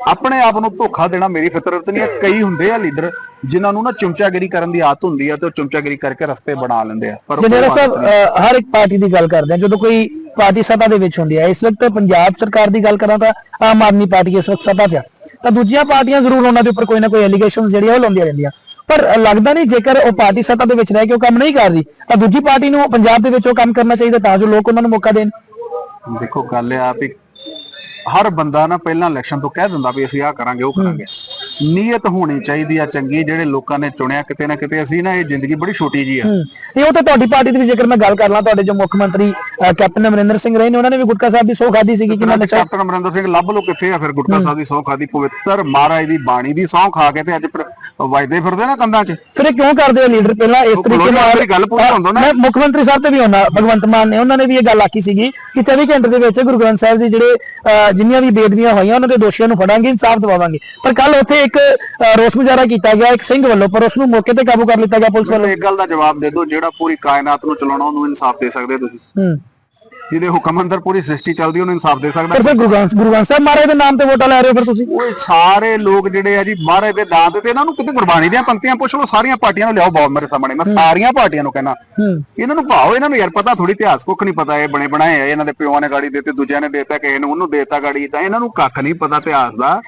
ਆਪਣੇ ਆਪ ਨੂੰ ਧੋਖਾ ਦੇਣਾ ਮੇਰੀ ਫਿਤਰਤ ਨਹੀਂ ਹੈ। ਕਈ ਹੁੰਦੇ ਆ ਲੀਡਰ ਜਿਨ੍ਹਾਂ ਨੂੰ ਨਾ ਚਮਚਾਗਿਰੀ ਕਰਨ ਦੀ ਆਦਤ ਹੁੰਦੀ ਆ ਤੇ ਉਹ ਚਮਚਾਗਿਰੀ ਕਰਕੇ ਰਸਤੇ ਬਣਾ ਲੈਂਦੇ ਆ। ਪਰ ਜਨਰਲ ਸਾਹਿਬ ਹਰ ਇੱਕ ਪਾਰਟੀ ਦੀ ਗੱਲ ਕਰਦੇ ਆ। ਜਦੋਂ ਕੋਈ ਪਾਰਟੀ ਸੱਤਾ ਦੇ ਵਿੱਚ ਹੁੰਦੀ ਹੈ ਇਸ ਵਕਤ ਪੰਜਾਬ ਸਰਕਾਰ ਦੀ ਗੱਲ ਕਰਾਂ ਤਾਂ ਆਮ ਆਦਮੀ ਪਾਰਟੀ ਇਸ ਵਕਤ ਸੱਤਾ 'ਚ ਆ। ਤਾਂ ਦੂਜੀਆਂ ਪਾਰਟੀਆਂ ਜ਼ਰੂਰ ਉਹਨਾਂ ਦੇ ਉੱਪਰ ਕੋਈ ਨਾ ਕੋਈ ਐਲੀਗੇਸ਼ਨਸ ਜਿਹੜੀਆਂ ਉਹ ਲਾਉਂਦੀਆਂ ਰਹਿੰਦੀਆਂ। ਪਰ ਲੱਗਦਾ ਨਹੀਂ ਜੇਕਰ ਉਹ ਪਾਰਟੀ ਸੱਤਾ ਦੇ ਵਿੱਚ ਰਹਿ ਕੇ ਉਹ ਕੰਮ ਨਹੀਂ ਕਰ ਰਹੀ ਤਾਂ ਦੂਜੀ ਪਾਰਟੀ ਨੂੰ ਪੰਜਾਬ ਦੇ ਵਿੱਚ ਉਹ ਕੰਮ ਕਰਨਾ ਚਾਹੀਦਾ ਤਾਂ ਜੋ ਲੋਕ ਉਹਨਾਂ ਨੂੰ ਮੌਕਾ ਦੇਣ। ਦੇਖੋ ਗੱਲ ਇਹ ਆ ਵੀ ਹਰ ਬੰਦਾ ਨਾ ਪਹਿਲਾਂ ਇਲੈਕਸ਼ਨ ਤੋਂ ਕਹਿ ਦਿੰਦਾ ਵੀ ਅਸੀਂ ਆਹ ਕਰਾਂਗੇ, ਉਹ ਕਰਾਂਗੇ। ਨੀਅਤ ਹੋਣੀ ਚਾਹੀਦੀ ਆ ਚੰਗੀ ਜਿਹੜੇ ਲੋਕਾਂ ਨੇ ਚੁਣਿਆ ਕਿਤੇ ਨਾ ਕਿਤੇ ਅਸੀਂ ਨਾ ਇਹ ਜ਼ਿੰਦਗੀ ਬੜੀ ਛੋਟੀ ਜੀ ਆ। ਇਹ ਉਹ ਤਾਂ ਤੁਹਾਡੀ ਪਾਰਟੀ ਦੀ ਵੀ ਜੇਕਰ ਮੈਂ ਗੱਲ ਕਰ ਲਾਂ ਤੁਹਾਡੇ ਜੋ ਮੁੱਖ ਮੰਤਰੀ ਕੈਪਟਨ ਅਮਰਿੰਦਰ ਸਿੰਘ ਰਹੇ ਨੇ ਉਹਨਾਂ ਨੇ ਵੀ ਗੁਟਕਾ ਸਾਹਿਬ ਦੀ ਸੌ ਖਾਦੀ ਸੀਗੀ ਕਿ ਮੈਂ ਕੈਪਟਨ ਅਮਰਿੰਦਰ ਸਿੰਘ ਲੱਭ ਲੋ ਕਿੱਥੇ ਆ ਫਿਰ ਗੁਟਕਾ ਸਾਹਿਬ ਦੀ ਸਹੁੰ ਖਾਦੀ ਪਵਿੱਤਰ ਮਹਾਰਾਜ ਦੀ ਬਾਣੀ ਦੀ ਸਹੁੰ ਖਾ ਕੇ ਤੇ ਅੱਜ ਵਜਦੇ ਫਿਰਦੇ ਨਾ ਕੰਧਾਂ 'ਚ। ਫਿਰ ਇਹ ਕਿਉਂ ਕਰਦੇ ਆ ਲੀਡਰ? ਪਹਿਲਾਂ ਇਸ ਤਰੀਕੇ ਨਾਲ ਗੱਲ ਦਿਓ ਨਾ। ਮੈਂ ਮੁੱਖ ਮੰਤਰੀ ਸਾਹਿਬ ਤੇ ਵੀ ਆਉਣਾ ਭਗਵੰਤ ਮਾਨ ਨੇ ਉਹਨਾਂ ਨੇ ਵੀ ਇਹ ਗੱਲ ਆਖੀ ਸੀਗੀ ਕਿ 24 ਘੰਟੇ ਦੇ ਵਿੱਚ ਗੁਰੂ ਗ੍ਰੰਥ ਸਾਹਿਬ ਦੀ ਜਿਹੜੇ ਜਿੰਨੀਆਂ ਵੀ ਬੇਦਬੀਆਂ ਹੋਈਆਂ ਉਹਨਾਂ ਦੇ ਦੋਸ਼ੀਆਂ ਨੂੰ ਫੜਾਂਗੇ ਇਨਸਾਫ ਦਿਵਾਵਾਂਗੇ। ਪਰ ਕੱਲ ਉੱਥੇ ਇੱਕ ਰੋਸ ਮੁਜ਼ਾਹਰਾ ਕੀਤਾ ਗਿਆ ਇੱਕ ਸਿੰਘ ਵੱਲੋਂ ਪਰ ਉਸ ਨੂੰ ਮੌਕੇ ਤੇ ਕਾਬੂ ਕਰ ਲਿੱਤਾ ਗਿਆ ਪੁਲਿਸ ਵੱਲੋਂ। ਇੱਕ ਗੱਲ ਦਾ ਜਵਾਬ ਦੇ ਦਿਓ ਜਿਹੜਾ ਪੂਰੀ ਕਾਇਨਾਤ ਨੂੰ ਚਲਾਉਣਾ ਉਹਨੂੰ ਇਨਸਾਫ ਦੇ ਸਕਦੇ ਤੁਸੀਂ। ਹੂੰ। ਜਿਹਦੇ ਹੁਕਮ ਅੰਦਰ ਪੂਰੀ ਸ੍ਰਿਸ਼ਟੀ ਚੱਲਦੀ ਉਹਨੂੰ ਇਨਸਾਫ ਦੇ ਸਕਦਾ। ਪਰ ਫਿਰ ਗੁਰੂ ਗ੍ਰੰਥ ਗੁਰੂ ਗ੍ਰੰਥ ਸਾਹਿਬ ਮਹਾਰਾਜ ਦੇ ਨਾਮ ਤੇ ਵੋਟਾਂ ਲੈ ਰਹੇ ਹੋ ਫਿਰ ਤੁਸੀਂ? ਉਹ ਸਾਰੇ ਲੋਕ ਜਿਹੜੇ ਆ ਜੀ ਮਹਾਰਾਜ ਦੇ ਦਾਂ ਤੇ ਇਹਨਾਂ ਨੂੰ ਕਿਤੇ ਗੁਰਬਾਣੀ ਦੀਆਂ ਪੰਕਤੀਆਂ ਪੁੱਛ ਲਓ ਸਾਰੀਆਂ ਪਾਰਟੀਆਂ ਨੂੰ ਲਿਆਓ ਬਾਬਾ ਮੇਰੇ ਸਾਹਮਣੇ ਮੈਂ ਸਾਰੀਆਂ ਪਾਰਟੀਆਂ ਨੂੰ ਕਹਿਣਾ। ਇਹਨਾਂ ਨੂੰ ਭਾਓ ਇਹਨਾਂ ਨੂੰ ਯਾਰ ਪਤਾ ਥੋੜੀ ਇਤਿਹਾਸ ਕੁੱਖ ਨਹੀਂ ਪਤਾ ਇਹ ਬਣੇ ਬਣਾਏ ਆ ਇਹਨਾਂ ਦੇ ਪਿਓਾਂ ਨੇ ਗਾੜੀ ਦਿੱਤੀ ਦੂਜਿਆਂ ਨੇ ਦਿੱਤਾ ਕਿਸੇ ਨੂੰ ਉਹਨੂੰ ਦਿੱਤਾ ਗਾੜੀ ਤਾਂ ਇਹਨਾਂ ਨੂੰ ਕੱਖ ਨਹੀਂ ਪਤਾ ਇਤਿਹਾਸ ਦਾ।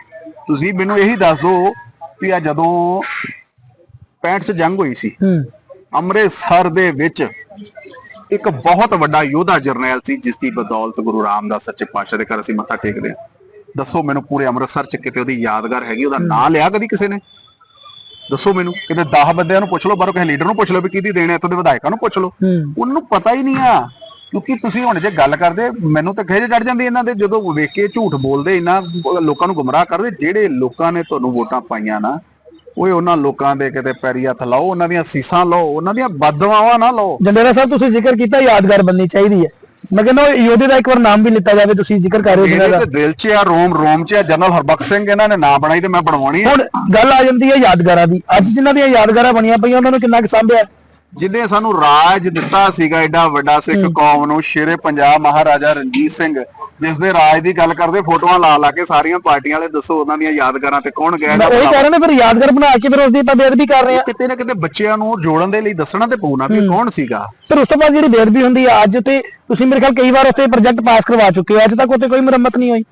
ਤੁਸੀਂ ਮੈਨੂੰ ਇਹੀ ਦੱਸ ਦਿਓ ਵੀ ਆ ਜਦੋਂ 65 ਚ ਜੰਗ ਹੋਈ ਸੀ ਅੰਮ੍ਰਿਤਸਰ ਦੇ ਵਿੱਚ ਇੱਕ ਬਹੁਤ ਵੱਡਾ ਯੋਧਾ ਜਰਨੈਲ ਸੀ ਜਿਸ ਦੀ ਬਦੌਲਤ ਗੁਰੂ ਰਾਮਦਾਸ ਸੱਚੇ ਪਾਤਸ਼ਾਹ ਦੇ ਘਰ ਅਸੀਂ ਮੱਥਾ ਟੇਕਦੇ ਹਾਂ। ਦੱਸੋ ਮੈਨੂੰ ਪੂਰੇ ਅੰਮ੍ਰਿਤਸਰ ਚ ਕਿਤੇ ਉਹਦੀ ਯਾਦਗਾਰ ਹੈਗੀ ਉਹਦਾ ਨਾਂ ਲਿਆ ਕਦੀ ਕਿਸੇ ਨੇ? ਦੱਸੋ ਮੈਨੂੰ ਕਿਤੇ 10 ਬੰਦਿਆਂ ਨੂੰ ਪੁੱਛ ਲਓ ਬਾਹਰੋਂ ਕਿਸੇ ਲੀਡਰ ਨੂੰ ਪੁੱਛ ਲਓ ਵੀ ਕਿਹਦੀ ਦੇਣ ਹੈ ਇੱਥੋਂ ਦੇ ਵਿਧਾਇਕਾਂ ਨੂੰ ਪੁੱਛ ਲਓ। ਉਹਨਾਂ ਨੂੰ ਪਤਾ ਹੀ ਨਹੀਂ ਆ ਕਿਉਂਕਿ ਤੁਸੀਂ ਹੁਣ ਜੇ ਗੱਲ ਕਰਦੇ ਮੈਨੂੰ ਤਾਂ ਖਿਜ ਚੜ ਜਾਂਦੀ ਇਹਨਾਂ ਦੇ ਜਦੋਂ ਵੇਖ ਕੇ ਝੂਠ ਬੋਲਦੇ ਇਹਨਾਂ ਲੋਕਾਂ ਨੂੰ ਗੁੰਮਰਾਹ ਕਰਦੇ ਜਿਹੜੇ ਲੋਕਾਂ ਨੇ ਤੁਹਾਨੂੰ ਵੋਟਾਂ ਪਾਈਆਂ ਨਾ ਓਏ ਉਹਨਾਂ ਲੋਕਾਂ ਦੇ ਕਿਤੇ ਪੈਰੀ ਹੱਥ ਲਾਓ ਉਹਨਾਂ ਦੀਆਂ ਸੀਸਾਂ ਲਓ ਉਹਨਾਂ ਦੀਆਂ ਬਦਦੁਆਵਾਂ ਨਾ ਲਓ। ਜੰਡੇਰਾ ਸਾਹਿਬ ਤੁਸੀਂ ਜ਼ਿਕਰ ਕੀਤਾ ਯਾਦਗਾਰ ਬੰਨੀ ਚਾਹੀਦੀ ਹੈ। ਮੈਂ ਕਹਿੰਦਾ ਯੋਧੇ ਦਾ ਇੱਕ ਵਾਰ ਨਾਮ ਵੀ ਲਿੱਤਾ ਜਾਵੇ ਤੁਸੀਂ ਜ਼ਿਕਰ ਕਰ ਰਹੇ ਹੋ ਜਿਹਨਾਂ ਦਾ ਦਿਲ 'ਚ ਆ ਰੋਮ ਰੋਮ 'ਚ ਆ ਜਨਰਲ ਹਰਬਖਸ਼ ਸਿੰਘ ਇਹਨਾਂ ਨੇ ਨਾਂ ਬਣਾਈ ਤੇ ਮੈਂ ਬਣਵਾਉਣੀ ਹੁਣ ਗੱਲ ਆ ਜਾਂਦੀ ਹੈ ਯਾਦਗਾਰਾਂ ਦੀ। ਅੱਜ ਜਿਨ੍ਹਾਂ ਦੀਆਂ ਯਾਦਗਾਰਾਂ ਬਣੀਆਂ ਪਈਆਂ ਉਹਨਾਂ ਨੂੰ ਕਿੰਨਾ ਕੁ ਸਾਂਭਿਆ? ਜਿਹਨੇ ਸਾਨੂੰ ਰਾਜ ਦਿੱਤਾ ਸੀਗਾ ਐਡਾ ਵੱਡਾ ਸਿੱਖ ਕੌਮ ਨੂੰ ਸ਼ੇਰੇ ਪੰਜਾਬ ਮਹਾਰਾਜਾ ਰਣਜੀਤ ਸਿੰਘ ਜਿਸ ਦੇ ਰਾਜ ਦੀ ਗੱਲ ਕਰਦੇ ਫੋਟੋਆਂ ਲਾ ਲਾ ਕੇ ਸਾਰੀਆਂ ਪਾਰਟੀਆਂ ਵਾਲੇ ਦੱਸੋ ਉਹਨਾਂ ਦੀਆਂ ਯਾਦਗਾਰਾਂ ਤੇ ਕੌਣ ਗਿਆ ਮੈਂ ਉਹੀ ਕਹਿ ਰਿਹਾ ਨਾ ਫਿਰ ਯਾਦਗਾਰ ਬਣਾ ਕੇ ਫਿਰ ਉਸ ਦੀ ਆਪਾਂ ਬੇਅਦਬੀ ਕਰ ਰਹੇ ਆ ਕਿਤੇ ਨਾ ਕਿਤੇ ਬੱਚਿਆਂ ਨੂੰ ਜੋੜਨ ਦੇ ਲਈ ਦੱਸਣਾ ਤੇ ਪਊਣਾ ਵੀ ਕੌਣ ਸੀਗਾ। ਫਿਰ ਉਸ ਤੋਂ ਬਾਅਦ ਜਿਹੜੀ ਬੇਅਦਬੀ ਹੁੰਦੀ ਹੈ ਅੱਜ ਤੇ ਤੁਸੀਂ ਮੇਰੇ ਖਿਆਲ ਕਈ ਵਾਰ ਉੱਥੇ ਪ੍ਰੋਜੈਕਟ ਪਾਸ ਕਰਵਾ ਚੁੱਕੇ ਹੋ ਅੱਜ ਤੱਕ ਉੱਥੇ ਕੋਈ ਮੁਰੰਮਤ ਨਹੀਂ ਹੋਈ।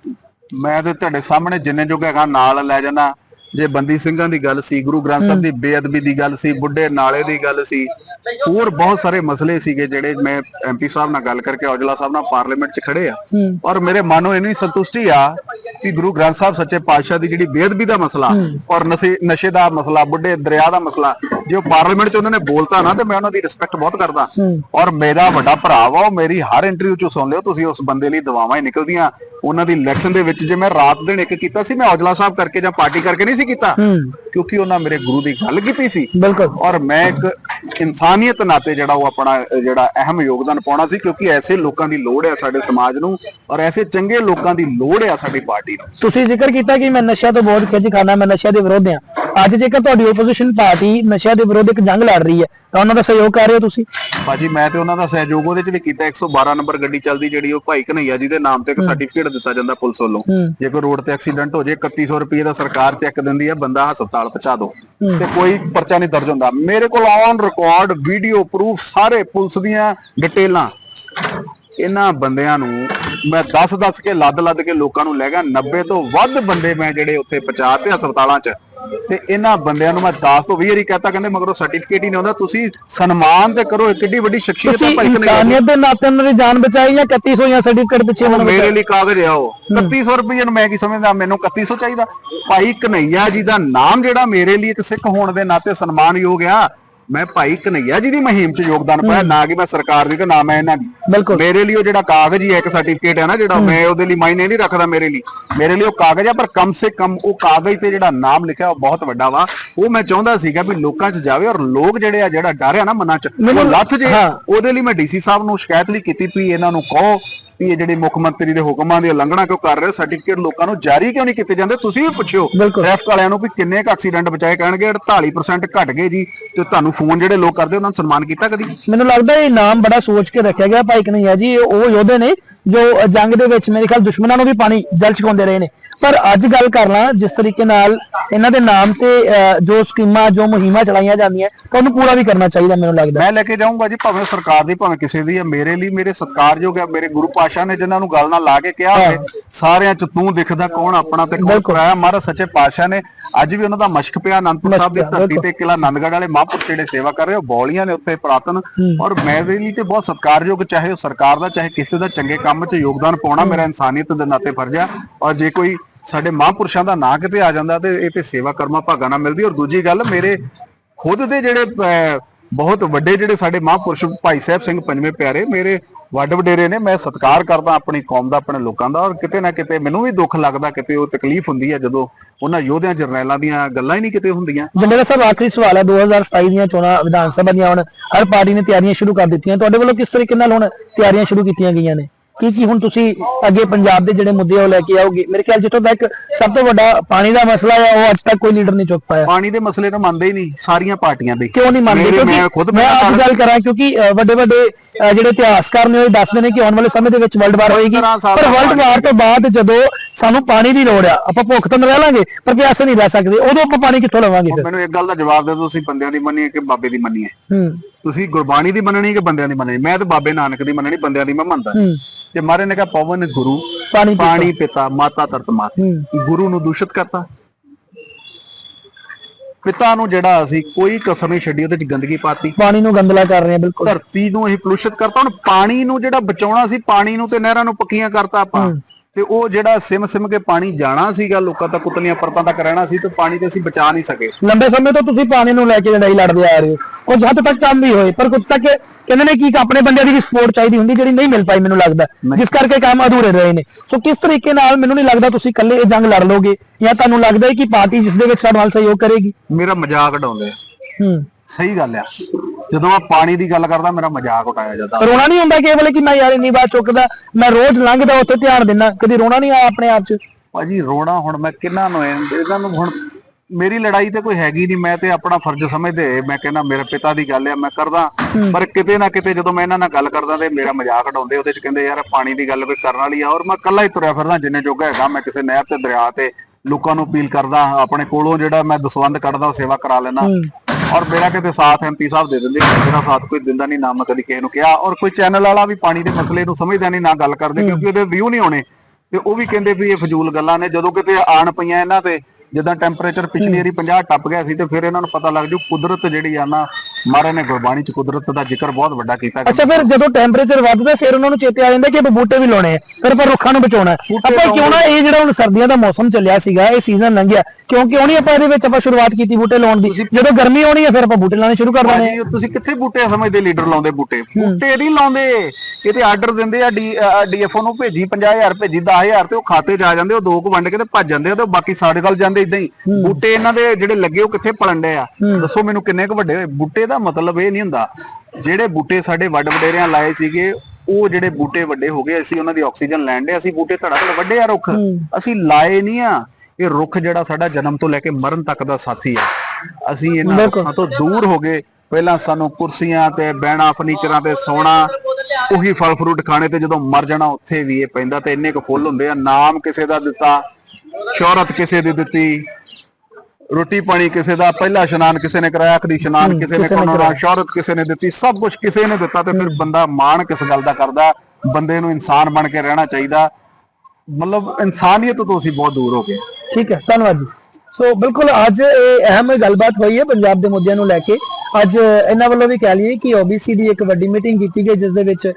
ਮੈਂ ਤੇ ਤੁਹਾਡੇ ਸਾਹਮਣੇ ਜਿੰਨੇ ਜੋਗਾ ਹੈਗਾ ਨਾਲ ਲੈ ਜਾਣਾ ਜੇ ਬੰਦੀ ਸਿੰਘਾਂ ਦੀ ਗੱਲ ਸੀ ਗੁਰੂ ਗ੍ਰੰਥ ਸਾਹਿਬ ਦੀ ਬੇਅਦਬੀ ਦੀ ਗੱਲ ਸੀ ਬੁੱਢੇ ਨਾਲੇ ਦੀ ਗੱਲ ਸੀ ਹੋਰ ਬਹੁਤ ਸਾਰੇ ਮਸਲੇ ਸੀਗੇ ਜਿਹੜੇ ਮੈਂ ਐਮਪੀ ਸਾਹਿਬ ਨਾਲ ਗੱਲ ਕਰਕੇ ਔਜਲਾ ਸਾਹਿਬ ਨਾਲ ਪਾਰਲੀਮੈਂਟ 'ਚ ਖੜੇ ਆ। ਔਰ ਮੇਰੇ ਮਨ ਨੂੰ ਇੰਨੀ ਸੰਤੁਸ਼ਟੀ ਆ ਕਿ ਗੁਰੂ ਗ੍ਰੰਥ ਸਾਹਿਬ ਸੱਚੇ ਪਾਤਸ਼ਾਹ ਦੀ ਜਿਹੜੀ ਬੇਅਦਬੀ ਦਾ ਮਸਲਾ ਔਰ ਨਸ਼ੇ ਨਸ਼ੇ ਦਾ ਮਸਲਾ ਬੁੱਢੇ ਦਰਿਆ ਦਾ ਮਸਲਾ ਜੇ ਉਹ ਪਾਰਲੀਮੈਂਟ 'ਚ ਉਹਨਾਂ ਨੇ ਬੋਲਤਾ ਨਾ ਤੇ ਮੈਂ ਉਹਨਾਂ ਦੀ ਰਿਸਪੈਕਟ ਬਹੁਤ ਕਰਦਾ। ਔਰ ਮੇਰਾ ਵੱਡਾ ਭਰਾ ਵਾ ਉਹ ਮੇਰੀ ਹਰ ਇੰਟਰਵਿਊ 'ਚ ਸੁਣ ਲਿਓ ਤੁਸੀਂ ਉਸ ਬੰਦੇ ਲਈ ਦਵਾਵਾਂ ਹੀ ਨਿਕਲਦੀਆਂ। ਉਹਨਾਂ ਦੀ ਇਲੈਕਸ਼ਨ ਦੇ ਵਿੱਚ ਜੇ ਮੈਂ ਰਾਤ ਦਿਨ ਇੱਕ ਕੀਤਾ ਸੀ ਮੈਂ ਔਜਲਾ ਸਾਹਿਬ ਕਰਕੇ ਜਾਂ ਪਾਰਟੀ ਕਰਕੇ ਨਹੀਂ ਸੀ ਕੀਤਾ ਕਿਉਂਕਿ ਉਹਨਾਂ ਮੇਰੇ ਗੁਰੂ ਦੀ ਗੱਲ ਕੀਤੀ ਸੀ। ਬਿਲਕੁਲ। ਔਰ ਮੈਂ ਇੱਕ ਇਨਸਾਨੀਅਤ ਨਾਤੇ ਜਿਹੜਾ ਉਹ ਆਪਣਾ ਜਿਹੜਾ ਅਹਿਮ ਯੋਗਦਾਨ ਪਾਉਣਾ ਸੀ ਕਿਉਂਕਿ ਐਸੇ ਲੋਕਾਂ ਦੀ ਲੋੜ ਹੈ ਸਾਡੇ ਸਮਾਜ ਨੂੰ ਔਰ ਐਸੇ ਚੰਗੇ ਲੋਕਾਂ ਦੀ ਲੋੜ ਹੈ ਸਾਡੀ ਪਾਰਟੀ ਨੂੰ। ਤੁਸੀਂ ਜ਼ਿਕਰ ਕੀਤਾ ਕਿ ਮੈਂ ਨਸ਼ਿਆਂ ਤੋਂ ਬਹੁਤ ਖਿੱਚ ਖਾਨਾ ਮੈਂ ਨਸ਼ਿਆਂ ਦੇ ਵਿਰੋਧ ਹਾਂ। ਅੱਜ ਜੇਕਰ ਤੁਹਾਡੀ ਆਪੋਜੀਸ਼ਨ ਪਾਰਟੀ ਨਸ਼ਿਆਂ ਦੇ ਵਿਰੋਧ ਇੱਕ ਜੰਗ ਲੜ ਰਹੀ ਹੈ ਤਾਂ ਉਹਨਾਂ ਦਾ ਸਹਿਯੋਗ ਕਰ ਰਹੇ ਹੋ ਤੁਸੀਂ? ਬਾਜੀ ਮੈਂ ਤੇ ਉਹਨਾਂ ਦਾ ਸਹਿਯੋਗ ਉਹਦੇ ਚ ਵੀ ਕੀਤਾ। 112 ਨੰਬਰ ਗੱਡੀ ਚੱਲਦੀ ਜਿਹੜੀ ਉਹ ਭਾਈ ਕਨਈਆ ਜੀ ਦੇ ਨਾਮ ਤੇ ਇੱਕ ਸਰਟੀਫਿਕੇਟ ਦਿੱਤਾ ਜਾਂਦਾ ਪੁਲਿਸ ਵੱਲੋਂ। ਜੇ ਕੋਈ ਰੋਡ ਤੇ ਐਕਸੀਡੈਂਟ ਹੋ ਜੇ 3100 ਰੁਪਏ ਦਾ ਸਰਕਾਰ ਚੈੱਕ ਦਿੰਦੀ ਹੈ ਬੰਦਾ ਹਸਪਤਾਲ ਪਹੁੰਚਾ ਦੋ। ਹੂੰ। ਤੇ ਕੋਈ ਪਰਚਾ ਨਹੀਂ ਦਰਜ ਹੁੰਦਾ। ਮੇਰੇ ਕੋਲ ਔਨ ਰਿਕਾਰਡ ਵੀਡੀਓ ਪ੍ਰੂਫ ਸਾਰੇ ਪੁਲਿਸ ਦੀਆਂ ਡਿਟੇਲਾਂ। ਇਹਨਾਂ ਬੰਦਿਆਂ ਨੂੰ ਮੈਂ 10-10 ਕੇ ਲੱਦ-ਲੱਦ ਕੇ ਲੋਕਾਂ ਨੂੰ ਲੈ ਗਿਆ। 90 ਤੋਂ ਵੱਧ ਬੰਦੇ ਮੈਂ ਜਿਹੜੇ ਉੱਥੇ ਪਹੁੰਚਾ ਤੇ ਹਸਪਤਾਲਾਂ 'ਚ। ਤੇ ਇਹਨਾਂ ਬੰਦਿਆਂ ਨੂੰ ਮੈਂ 10 ਤੋਂ 20 ਵਾਰੀ ਕਹਤਾ ਕਹਿੰਦੇ ਮਗਰੋਂ ਸਰਟੀਫਿਕੇਟ ਹੀ ਨਹੀਂ ਆਉਂਦਾ ਤੁਸੀਂ ਸਨਮਾਨ ਤੇ ਕਰੋ ਇੱਕ ਕਿੱਡੀ ਵੱਡੀ ਸ਼ਖਸੀਅਤ ਹੈ ਭਾਈ। ਇਨਸਾਨੀਅਤ ਦੇ ਨਾਤੇ ਉਹਨਾਂ ਦੀ ਜਾਨ ਬਚਾਈ ਜਾਂ 3100 ਜਾਂ ਸਰਟੀਫਿਕੇਟ ਪਿੱਛੇ ਉਹਨਾਂ ਮੇਰੇ ਲਈ ਕਾਗਜ਼ ਆ ਉਹ। 3100 ਰੁਪਏ ਨੂੰ ਮੈਂ ਕੀ ਸਮਝਦਾ ਮੈਨੂੰ 3100 ਚਾਹੀਦਾ। ਭਾਈ ਕਨਈਆ ਜੀ ਦਾ ਨਾਮ ਜਿਹੜਾ ਮੇਰੇ ਲਈ ਇੱਕ ਸਿੱਖ ਹੋਣ ਦੇ ਨਾਤੇ ਸਨਮਾਨਯੋਗ ਆ ਮੈਂ ਭਾਈ ਕਨਈਆ ਜੀ ਦੀ ਮੁਹਿੰਮ 'ਚ ਯੋਗਦਾਨ ਪਾਇਆ ਨਾ ਕਿ ਮੈਂ ਸਰਕਾਰ ਦੀ ਤੇ ਨਾ ਮੈਂ ਇਹਨਾਂ ਦੀ। ਬਿਲਕੁਲ। ਮੇਰੇ ਲਈ ਉਹ ਜਿਹੜਾ ਕਾਗਜ਼ ਹੀ ਹੈ ਇੱਕ ਸਰਟੀਫਿਕੇਟ ਹੈ ਨਾ ਜਿਹੜਾ ਮੈਂ ਉਹਦੇ ਲਈ ਮਾਇਨੇ ਨਹੀਂ ਰੱਖਦਾ ਮੇਰੇ ਲਈ। ਮੇਰੇ ਲਈ ਉਹ ਕਾਗਜ਼ ਆ ਪਰ ਕਮ ਸੇ ਕਮ ਉਹ ਕਾਗਜ਼ ਤੇ ਜਿਹੜਾ ਨਾਮ ਲਿਖਿਆ ਉਹ ਬਹੁਤ ਵੱਡਾ ਵਾ। ਉਹ ਮੈਂ ਚਾਹੁੰਦਾ ਸੀਗਾ ਵੀ ਲੋਕਾਂ 'ਚ ਜਾਵੇ ਔਰ ਲੋਕ ਜਿਹੜੇ ਆ ਜਿਹੜਾ ਡਰ ਆ ਨਾ ਮਨਾਂ 'ਚ ਉਹ ਮੈਨੂੰ- ਲੱਥ ਜੇ। ਹਾਂ। ਉਹਦੇ ਲਈ ਮੈਂ ਡੀਸੀ ਸਾਹਿਬ ਨੂੰ ਸ਼ਿਕਾਇਤ ਵੀ ਕੀਤੀ ਵੀ ਇਹਨਾਂ ਨੂੰ ਕਹੋ ਵੀ ਇਹ ਜਿਹੜੇ ਮੁੱਖ ਮੰਤਰੀ ਦੇ ਹੁਕਮਾਂ ਦੀ ਉਲੰਘਣਾ ਕਿਉਂ ਕਰ ਰਹੇ ਹੋ? ਸਰਟੀਫਿਕੇਟ ਲੋਕਾਂ ਨੂੰ ਜਾਰੀ ਕਿਉਂ ਨਹੀਂ ਕੀਤੇ ਜਾਂਦੇ? ਤੁਸੀਂ ਵੀ ਪੁੱਛਿਓ। ਟ੍ਰੈਫਿਕ ਵਾਲਿਆਂ ਨੂੰ ਵੀ ਕਿੰਨੇ ਕੁ ਐਕਸੀਡੈਂਟ ਬਚਾਏ ਕਹਿਣਗੇ? 48% ਘਟ ਗਏ ਜੀ। ਤੇ ਤੁਹਾਨੂੰ ਫੋਨ ਜਿਹੜੇ ਲੋਕ ਕਰਦੇ ਉਹਨਾਂ ਨੂੰ ਸਨਮਾਨ ਕੀਤਾ ਕਦੀ? ਮੈਨੂੰ ਲੱਗਦਾ ਇਹ ਨਾਮ ਬੜਾ ਸੋਚ ਕੇ ਰੱਖਿਆ ਗਿਆ ਭਾਈ ਕਨਈਆ ਜੀ ਇਹ ਉਹ ਯੋਧੇ ਨੇ ਜੋ ਜੰਗ ਦੇ ਵਿੱਚ ਮੇਰੇ ਖਿਆਲ ਦੁਸ਼ਮਣਾਂ ਨੂੰ ਵੀ ਪਾਣੀ ਜਲ ਚੁਕਾਉਂਦੇ ਰਹੇ ਨੇ। ਪਰ ਅੱਜ ਗੱਲ ਕਰਨਾ ਜਿਸ ਤਰੀਕੇ ਨਾਲ ਇਹਨਾਂ ਦੇ ਨਾਮ ਤੇ ਅਹ, ਜੋ ਸਕੀਮਾਂ ਜੋ ਮੁਹਿੰਮਾਂ ਚਲਾਈਆਂ ਜਾਂਦੀਆਂ ਤਾਂ ਉਹਨੂੰ ਪੂਰਾ ਵੀ ਕਰਨਾ ਚਾਹੀਦਾ ਮੈਨੂੰ ਲੱਗਦਾ। ਮੈਂ ਲੈ ਕੇ ਜਾਊਂਗਾ ਜੀ ਭਾਵੇਂ ਸਰਕਾਰ ਦੀ ਭਾਵੇਂ ਕਿਸੇ ਦੀ ਹੈ ਮੇਰੇ ਲਈ ਮੇਰੇ ਸਤਿਕਾਰਯੋਗ ਹੈ ਮੇਰੇ ਗੁਰੂ ਪਾਸ਼ਾ ਨੇ ਜਿਨ੍ਹਾਂ ਨੂੰ ਗੱਲ ਨਾਲ ਲਾ ਕੇ ਕਿਹਾ ਹੋਵੇ ਸਾਰਿਆਂ ਚ ਤੂੰ ਦਿਖਦਾ ਕੌਣ ਆਪਣਾ ਤੇ ਕੌਣ ਬਿਲਕੁਲ। ਪਰਾਇਆ ਮਹਾਰਾਜ ਸੱਚੇ ਪਾਤਸ਼ਾਹ ਨੇ ਅੱਜ ਵੀ ਉਹਨਾਂ ਦਾ ਮਸ਼ਕ ਪਿਆ ਅਨੰਦਪੁਰ ਸਾਹਿਬ ਦੀ ਮਸ਼ਕ ਪਿਆ, ਧਰਤੀ। ਤੇ ਕਿਲਾ ਆਨੰਦਗੜ੍ਹ ਵਾਲੇ ਮਹਾਂਪੁਰਸ਼ ਜਿਹੜੇ ਸੇਵਾ ਕਰ ਰਹੇ ਹੋ ਬੌਲੀਆਂ ਨੇ ਉੱਥੇ ਪੁਰਾਤਨ। ਔਰ ਮੇਰੇ ਲਈ ਤੇ ਬਹੁਤ ਸਤਿਕਾਰਯੋਗ ਚਾਹੇ ਉਹ ਸਰਕਾਰ ਦਾ ਚਾਹੇ ਕਿਸੇ ਦਾ ਚੰਗੇ ਕੰਮ 'ਚ ਯੋਗਦਾਨ ਪਾਉਣਾ ਮੇਰਾ ਇਨਸਾਨੀਅਤ ਦੇ ਨਾਤੇ ਫਰਜ਼ ਆ ਔਰ ਜੇ ਕੋਈ ਸਾਡੇ ਮਹਾਂਪੁਰਸ਼ਾਂ ਦਾ ਨਾਂ ਕਿਤੇ ਆ ਜਾਂਦਾ ਤੇ ਇਹ ਤੇ ਸੇਵਾ ਕਰਮਾ ਭਾਗਾ ਨਾਲ ਮਿਲਦੀ ਔਰ ਦੂਜੀ ਗੱਲ ਮੇਰੇ ਖੁਦ ਦੇ ਜਿਹੜੇ ਅਹ, ਬਹੁਤ ਵੱਡੇ ਜਿਹੜੇ ਸਾਡੇ ਮਹਾਂਪੁਰਸ਼ ਭਾਈ ਸਾਹਿਬ ਸਿੰਘ ਪੰਜਵੇਂ ਪਿਆਰੇ ਮੇਰੇ ਵੱਡ ਵਡੇਰੇ ਨੇ ਮੈਂ ਸਤਿਕਾਰ ਕਰਦਾ ਆਪਣੀ ਕੌਮ ਦਾ ਆਪਣੇ ਲੋਕਾਂ ਦਾ। ਔਰ ਕਿਤੇ ਨਾ ਕਿਤੇ ਮੈਨੂੰ ਵੀ ਦੁੱਖ ਲੱਗਦਾ ਕਿਤੇ ਉਹ ਤਕਲੀਫ ਹੁੰਦੀ ਹੈ ਜਦੋਂ ਉਹਨਾਂ ਯੋਧਿਆਂ ਜਰਨੈਲਾਂ ਦੀਆਂ ਗੱਲਾਂ ਹੀ ਨਹੀਂ ਕਿਤੇ ਹੁੰਦੀਆਂ। ਜੰਡੇਰਾ ਸਾਹਿਬ ਆਖਰੀ ਸਵਾਲ ਹੈ 2027 ਦੀਆਂ ਚੋਣਾਂ ਵਿਧਾਨ ਸਭਾ ਦੀਆਂ ਹੁਣ ਹਰ ਪਾਰਟੀ ਨੇ ਤਿਆਰੀਆਂ ਸ਼ੁਰੂ ਕਰ ਦਿੱਤੀਆਂ। ਤੁਹਾਡੇ ਵੱਲੋਂ ਕਿਸ ਤਰੀਕੇ ਨਾਲ ਹੁਣ ਤਿਆਰੀਆਂ ਸ਼ੁਰੂ ਕੀਤੀਆਂ ਗਈਆਂ ਨੇ? ਕੀ ਕੀ ਹੁਣ ਤੁਸੀਂ ਅੱਗੇ ਪੰਜਾਬ ਦੇ ਜਿਹੜੇ ਮੁੱਦੇ ਆ ਉਹ ਲੈ ਕੇ ਆਓਗੇ? ਮੇਰੇ ਖਿਆਲ ਜਿੱਥੋਂ ਤੱਕ ਸਭ ਤੋਂ ਵੱਡਾ ਪਾਣੀ ਦਾ ਮਸਲਾ ਹੈ ਉਹ ਅੱਜ ਤੱਕ ਕੋਈ ਲੀਡਰ ਨਹੀਂ ਚੁੱਕ ਪਾਇਆ। ਪਾਣੀ ਦੇ ਮਸਲੇ ਨੂੰ ਮੰਨਦੇ ਹੀ ਨਹੀਂ ਸਾਰੀਆਂ ਪਾਰਟੀਆਂ ਦੇ। ਕਿਉਂ ਨਹੀਂ ਮੰਨਦੇ? ਕਿਉਂਕਿ ਮੈਂ ਅੱਜ ਗੱਲ ਕਰਾਂ ਕਿਉਂਕਿ ਵੱਡੇ ਵੱਡੇ ਜਿਹੜੇ ਇਤਿਹਾਸਕਾਰ ਨੇ ਉਹ ਦੱਸਦੇ ਨੇ ਕਿ ਆਉਣ ਵਾਲੇ ਸਮੇਂ ਦੇ ਵਿੱਚ ਵਰਲਡ ਵਾਰ ਹੋਏਗੀ। ਪਰ ਵਰਲਡ ਵਾਰ ਤੋਂ ਬਾਅਦ ਜਦੋਂ ਸਾਨੂੰ ਪਾਣੀ ਦੀ ਲੋੜ ਆ ਆਪਾਂ ਭੁੱਖ ਤਾਂ ਰਹਿ ਲਾਂਗੇ ਪਰ ਪਿਆਸੇ ਨਹੀਂ ਰਹਿ ਸਕਦੇ। ਉਦੋਂ ਆਪਾਂ ਪਾਣੀ ਕਿੱਥੋਂ ਲਵਾਂਗੇ ਮੈਨੂੰ ਇੱਕ ਗੱਲ ਦਾ ਜਵਾਬ ਦੇ ਦਿਓ ਤੁਸੀਂ ਬੰਦਿਆਂ ਦੀ ਮੰਨੀਏ ਕਿ ਬਾਬੇ ਦੀ ਮੰਨੀਏ। ਹੂੰ। ਤੁਸੀਂ ਗੁਰਬਾਣੀ ਦੀ ਮੰਨਣੀ ਕਿ ਬੰਦਿਆਂ ਦੀ ਮੰਨਣੀ? ਮੈਂ ਤਾਂ ਬਾਬੇ ਨਾਨਕ ਦੀ ਮੰਨਣੀ ਬੰਦਿਆਂ ਦੀ ਮੈਂ ਮੰਨਦਾ। ਹੂੰ। ਜੇ ਮਾਰੇ ਨੇ ਕਿਹਾ ਪਵਨ ਗੁਰੂ ਪਾਣੀ ਪੀਤਾ। ਮਾਤਾ ਤਰਤ ਮਾਤ। ਗੁਰੂ ਨੂੰ ਦੂਸ਼ਿਤ ਕਰਤਾ। ਪਿਤਾ ਨੂੰ ਜਿਹੜਾ ਅਸੀਂ ਕੋਈ ਕਸਰ ਨਹੀਂ ਛੱਡੀ ਉਹਦੇ ਚ ਗੰਦਗੀ ਪਾਤੀ। ਪਾਣੀ ਨੂੰ ਗੰਦਲਾ ਕਰ ਰਹੇ ਆ ਬਿਲਕੁਲ। ਧਰਤੀ ਨੂੰ ਅਸੀਂ ਪਲੂਸ਼ਿਤ ਕਰਤਾ। ਹੁਣ ਪਾਣੀ ਨੂੰ ਜਿਹੜਾ ਬਚਾਉਣਾ ਸੀ ਪਾਣੀ ਨੂੰ ਤੇ ਨਹਿਰਾਂ ਨੂੰ ਪੱਕੀਆਂ ਕਰਤਾ ਆਪਾਂ। ਤੇ ਉਹ ਜਿਹੜਾ ਸਿਮ ਸਿਮ ਕੇ ਪਾਣੀ ਜਾਣਾ ਸੀਗਾ ਲੋਕਾਂ ਤੱਕ ਉਤਲੀਆਂ ਪਰਤਾਂ ਤੱਕ ਰਹਿਣਾ ਸੀ ਤੇ ਪਾਣੀ ਤੇ ਅਸੀਂ ਬਚਾ ਨਹੀਂ ਸਕੇ। ਲੰਬੇ ਸਮੇਂ ਤੋਂ ਤੁਸੀਂ ਪਾਣੀ ਨੂੰ ਲੈ ਕੇ ਲੜਾਈ ਲੜਦੇ ਆ ਰਹੇ ਹੋ। ਕੁਝ ਹੱਦ ਤੱਕ ਕੰਮ ਵੀ ਹੋਏ ਪਰ ਕੁਝ ਤੱਕ ਕਹਿੰਦੇ ਨੇ ਕਿ ਆਪਣੇ ਬੰਦਿਆਂ ਦੀ ਵੀ ਸਪੋਰਟ ਚਾਹੀਦੀ ਹੁੰਦੀ ਜਿਹੜੀ ਨਹੀਂ ਮਿਲ ਪਾਈ ਮੈਨੂੰ ਲੱਗਦਾ। ਜਿਸ ਕਰਕੇ ਕੰਮ ਅਧੂਰੇ ਰਹੇ ਨੇ। ਸੋ ਕਿਸ ਤਰੀਕੇ ਨਾਲ ਮੈਨੂੰ ਨਹੀਂ ਲੱਗਦਾ ਤੁਸੀਂ ਇਕੱਲੇ ਇਹ ਜੰਗ ਲੜ ਲੋਗੇ? ਜਾਂ ਤੁਹਾਨੂੰ ਲੱਗਦਾ ਹੈ ਕਿ ਪਾਰਟੀ ਜਿਸ ਦੇ ਵਿੱਚ ਸਾਡੇ ਨਾਲ ਸਹਿਯੋਗ ਕਰੇਗੀ? ਮੇਰਾ ਮਜ਼ਾਕ ਉਡਾਉਂਦੇ ਆ। ਹੂੰ। ਸਹੀ ਗੱਲ ਆ। ਜਦੋਂ ਮੈਂ ਪਾਣੀ ਦੀ ਗੱਲ ਕਰਦਾ ਮੇਰਾ ਮਜ਼ਾਕ ਉਡਾਇਆ ਜਾਂਦਾ। ਰੋਣਾ ਨਹੀਂ ਹੁੰਦਾ ਕੇਵਲ ਕਿ ਮੈਂ ਯਾਰ ਇੰਨੀ ਵਾਰ ਚੁੱਕਦਾ ਮੈਂ ਰੋਜ਼ ਲੰਘਦਾ ਉੱਥੇ ਧਿਆਨ ਦਿੰਦਾ ਕਦੀ ਰੋਣਾ ਨਹੀਂ ਆਇਆ ਆਪਣੇ ਆਪ 'ਚ? ਭਾਜੀ ਰੋਣਾ ਹੁਣ ਮੈਂ ਕਿੰਨਾ ਨੂੰ ਇਹ- ਇਹਨਾਂ ਨੂੰ ਹੁਣ ਮੇਰੀ ਲੜਾਈ ਤੇ ਕੋਈ ਹੈਗੀ ਨਹੀਂ ਮੈਂ ਤੇ ਆਪਣਾ ਫਰਜ਼ ਸਮਝਦੇ ਮੈਂ ਕਹਿੰਦਾ ਮੇਰੇ ਪਿਤਾ ਦੀ ਗੱਲ ਆ ਮੈਂ ਕਰਦਾ। ਪਰ ਕਿਤੇ ਨਾ ਕਿਤੇ ਜਦੋਂ ਮੈਂ ਇਹਨਾਂ ਨਾਲ ਗੱਲ ਕਰਦਾ ਤੇ ਮੇਰਾ ਮਜ਼ਾਕ ਉਡਾਉਂਦੇ ਉਹਦੇ ਚ ਕਹਿੰਦੇ ਯਾਰ ਪਾਣੀ ਦੀ ਗੱਲ ਕੋਈ ਕਰਨ ਵਾਲੀ ਆ। ਔਰ ਮੈਂ ਇਕੱਲਾ ਹੀ ਤੁਰਿਆ ਫਿਰਦਾ ਜਿੰਨੇ ਜੋਗਾ ਹੈਗਾ ਮੈਂ ਕਿਸੇ ਨਹਿਰ ਤੇ ਦਰਿਆ ਤੇ ਲੋਕਾਂ ਨੂੰ ਅਪੀਲ ਕਰਦਾ ਆਪਣੇ ਕੋਲੋਂ ਜਿਹੜਾ ਮੈਂ ਦਸਵੰਦ ਕੱਢਦਾ ਸੇਵਾ ਕਰਾ ਲੈਣਾ ਔਰ ਮੇਰਾ ਕਿਤੇ ਸਾਥ ਐਮਪੀ ਸਾਹਿਬ ਦੇ ਦਿੰਦੇ ਮੇਰਾ ਸਾਥ ਕੋਈ ਦਿੰਦਾ ਨਹੀਂ ਨਾ ਮੈਂ ਕਦੀ ਕਿਸੇ ਨੂੰ ਕਿਹਾ। ਔਰ ਕੋਈ ਚੈਨਲ ਵਾਲਾ ਵੀ ਪਾਣੀ ਦੇ ਮਸਲੇ ਨੂੰ ਸਮਝਦਾ ਨਹੀਂ ਨਾ ਗੱਲ ਕਰਦੇ ਕਿਉਂਕਿ ਉਹਦੇ ਵਿਊ ਨਹੀਂ ਆਉਣੇ। ਤੇ ਉਹ ਵੀ ਕਹਿੰਦੇ ਵੀ ਇਹ ਫਜ਼ੂਲ ਗੱਲਾਂ ਨੇ। ਜਦੋਂ ਕਿਤੇ ਆਣ ਪਈਆਂ ਇਹਨਾਂ ਤੇ ਜਿੱਦਾਂ ਟੈਂਪਰੇਚਰ ਪਿਛਲੀ ਵਾਰੀ 50 ਟੱਪ ਗਿਆ ਸੀ ਤੇ ਫਿਰ ਇਹਨਾਂ ਨੂੰ ਪਤਾ ਲੱਗ ਜੂ ਕੁਦਰਤ ਜਿਹੜੀ ਆ ਨਾ ਮਹਾਰਾਜ ਨੇ ਗੁਰਬਾਣੀ ਚ ਕੁਦਰਤ ਦਾ ਜ਼ਿਕਰ ਬਹੁਤ ਵੱਡਾ ਕੀਤਾ ਅੱਛਾ ਫਿਰ ਜਦੋਂ ਟੈਂਪਰੇਚਰ ਵੱਧਦਾ ਫਿਰ ਉਹਨਾਂ ਨੂੰ ਚੇਤੇ ਆ ਜਾਂਦਾ ਕਿ ਆਪਾਂ ਬੂਟੇ ਵੀ ਲਾਉਣੇ ਆ ਫਿਰ ਆਪਾਂ ਰੁੱਖਾਂ ਨੂੰ ਬਚਾਉਣਾ ਹੈ। ਬੂਟੇ ਆਪਾਂ ਕਿਉਂ ਨਾ ਇਹ ਜਿਹੜਾ ਹੁਣ ਸਰਦੀਆਂ ਦਾ ਮੌਸਮ ਚੱਲਿਆ ਸੀਗਾ ਇਹ ਸੀਜ਼ਨ ਲੰਘਿਆ ਕਿਉਂ ਕਿਉਂ ਨਹੀਂ ਆਪਾਂ ਇਹਦੇ ਵਿੱਚ ਆਪਾਂ ਸ਼ੁਰੂਆਤ ਕੀਤੀ ਬੂਟੇ ਲਾਉਣ ਦੀ। ਜਦੋਂ ਗਰਮੀ ਆਉਣੀ ਹੈ ਫਿਰ ਆਪਾਂ ਬੂਟੇ ਲਾਉਣੇ ਸ਼ੁਰੂ ਕਰ ਦੇਣੇ। ਆ। ਭਾਜੀ ਤੁਸੀਂ ਕਿੱਥੇ ਬੂਟੇ ਸਮਝਦੇ ਲੀਡਰ ਲਾਉਂਦੇ ਬੂਟੇ? ਬੂਟੇ ਨਹੀਂ ਲਾਉਂਦੇ। ਇਹ ਤੇ ਆਰਡਰ ਦਿੰਦੇ ਆ ਡੀਐਫਓ ਨੂੰ ਭੇਜੀ 50000 ਭੇਜੀ 10000 ਤੇ ਉਹ ਖਾਤੇ 'ਚ ਆ ਜਾਂਦੇ ਉਹ ਦੋ ਕੁ ਵੰਡ ਕੇ ਤੇ ਭੱਜ ਜਾਂਦੇ ਆ ਤੇ ਉਹ ਬਾਕੀ ਸਾਡੇ ਕੋਲ ਜਾਂਦੇ ਇਦਾਂ ਹੀ। ਬੂਟੇ ਇਹਨਾਂ ਦੇ ਜਿਹੜੇ ਲੱਗੇ ਉਹ ਕਿੱਥੇ ਪਲਣ ਡਏ ਆ? ਦੱਸੋ ਮੈਨੂੰ ਕਿੰਨੇ ਕੁ ਵੱਡੇ ਹੋਏ? ਬੂਟੇ ਦਾ ਮਤਲਬ ਇਹ ਨਹੀਂ ਹੁੰਦਾ। ਜਿਹੜੇ ਬੂਟੇ ਸਾਡੇ ਵੱਡ ਵਡੇਰਿਆਂ ਲਾਏ ਸੀਗੇ ਉਹ ਜਿਹੜੇ ਬੂਟੇ ਵੱਡੇ ਹੋ ਗਏ ਅਸੀਂ ਉਹਨਾਂ ਦੀ ਆਕਸੀਜਨ ਲੈਣ ਦੇ ਅਸੀਂ ਬੂਟੇ ਧੜਾ ਧੜ ਵੱਡੇ ਆ ਰੁੱਖ। ਅਸੀਂ ਲਾਏ ਨਹੀਂ ਆ। ਇਹ ਰੁੱਖ ਜਿਹੜਾ ਸਾਡਾ ਜਨਮ ਤੋਂ ਲੈ ਕੇ ਮਰਨ ਤੱਕ ਦਾ ਸਾਥੀ ਆ। ਅਸੀਂ ਇਹਨਾਂ। ਰੁੱਖਾਂ ਤੋਂ ਦੂਰ ਹੋ ਗਏ। ਪਹਿਲਾਂ ਸਾਨੂੰ ਕੁਰਸੀਆਂ ਤੇ ਬਹਿਣਾ ਫਰਨੀਚਰਾਂ ਤੇ ਸੌਣਾ ਉਹੀ ਫਲ ਫਰੂਟ ਖਾਣੇ ਤੇ ਜਦੋਂ ਮਰ ਜਾਣਾ ਉੱਥੇ ਵੀ ਇਹ ਪੈਂਦਾ ਤੇ ਇੰਨੇ ਕੁ ਫੁੱਲ ਹੁੰਦੇ ਆ। ਨਾਮ ਕਿਸੇ ਦਾ ਦਿੱਤਾ ਸ਼ੋਹਰਤ ਕਿਸੇ ਦੀ ਦਿੱਤੀ। ਰੋਟੀ ਪਾਣੀ ਕਿਸੇ ਦਾ ਪਹਿਲਾ ਇਸ਼ਨਾਨ ਕਿਸੇ ਨੇ ਕਰਾਇਆ ਆਖਰੀ ਇਸ਼ਨਾਨ ਕਿਸੇ ਨੇ ਕਰਾਉਣਾ। ਸ਼ੋਹਰਤ ਕਿਸੇ ਨੇ ਦਿੱਤੀ ਸਭ ਕੁਝ ਕਿਸੇ ਨੇ ਦਿੱਤਾ ਤੇ ਫਿਰ ਬੰਦਾ ਮਾਣ ਕਿਸ ਗੱਲ ਦਾ ਕਰਦਾ? ਬੰਦੇ ਨੂੰ ਇਨਸਾਨ ਬਣ ਕੇ ਰਹਿਣਾ ਚਾਹੀਦਾ। ਮਤਲਬ ਇਨਸਾਨੀਅਤ ਤੋਂ ਅਸੀਂ ਬਹੁਤ ਦੂਰ ਹੋ ਗਏ। ਠੀਕ ਹੈ ਧੰਨਵਾਦ ਜੀ। ਸੋ ਬਿਲਕੁਲ ਅੱਜ ਇਹ ਅਹਿਮ ਗੱਲਬਾਤ ਹੋਈ ਹੈ ਪੰਜਾਬ ਦੇ ਮੁੱਦਿਆਂ ਨੂੰ ਲੈ ਕੇ। ਅੱਜ ਇਹਨਾਂ ਵੱਲੋਂ ਵੀ ਕਹਿ ਲਈਏ ਕਿ OBC ਦੀ ਇੱਕ ਵੱਡੀ ਮੀਟਿੰਗ ਕੀਤੀ ਗਈ, ਜਿਸ ਦੇ ਵਿੱਚ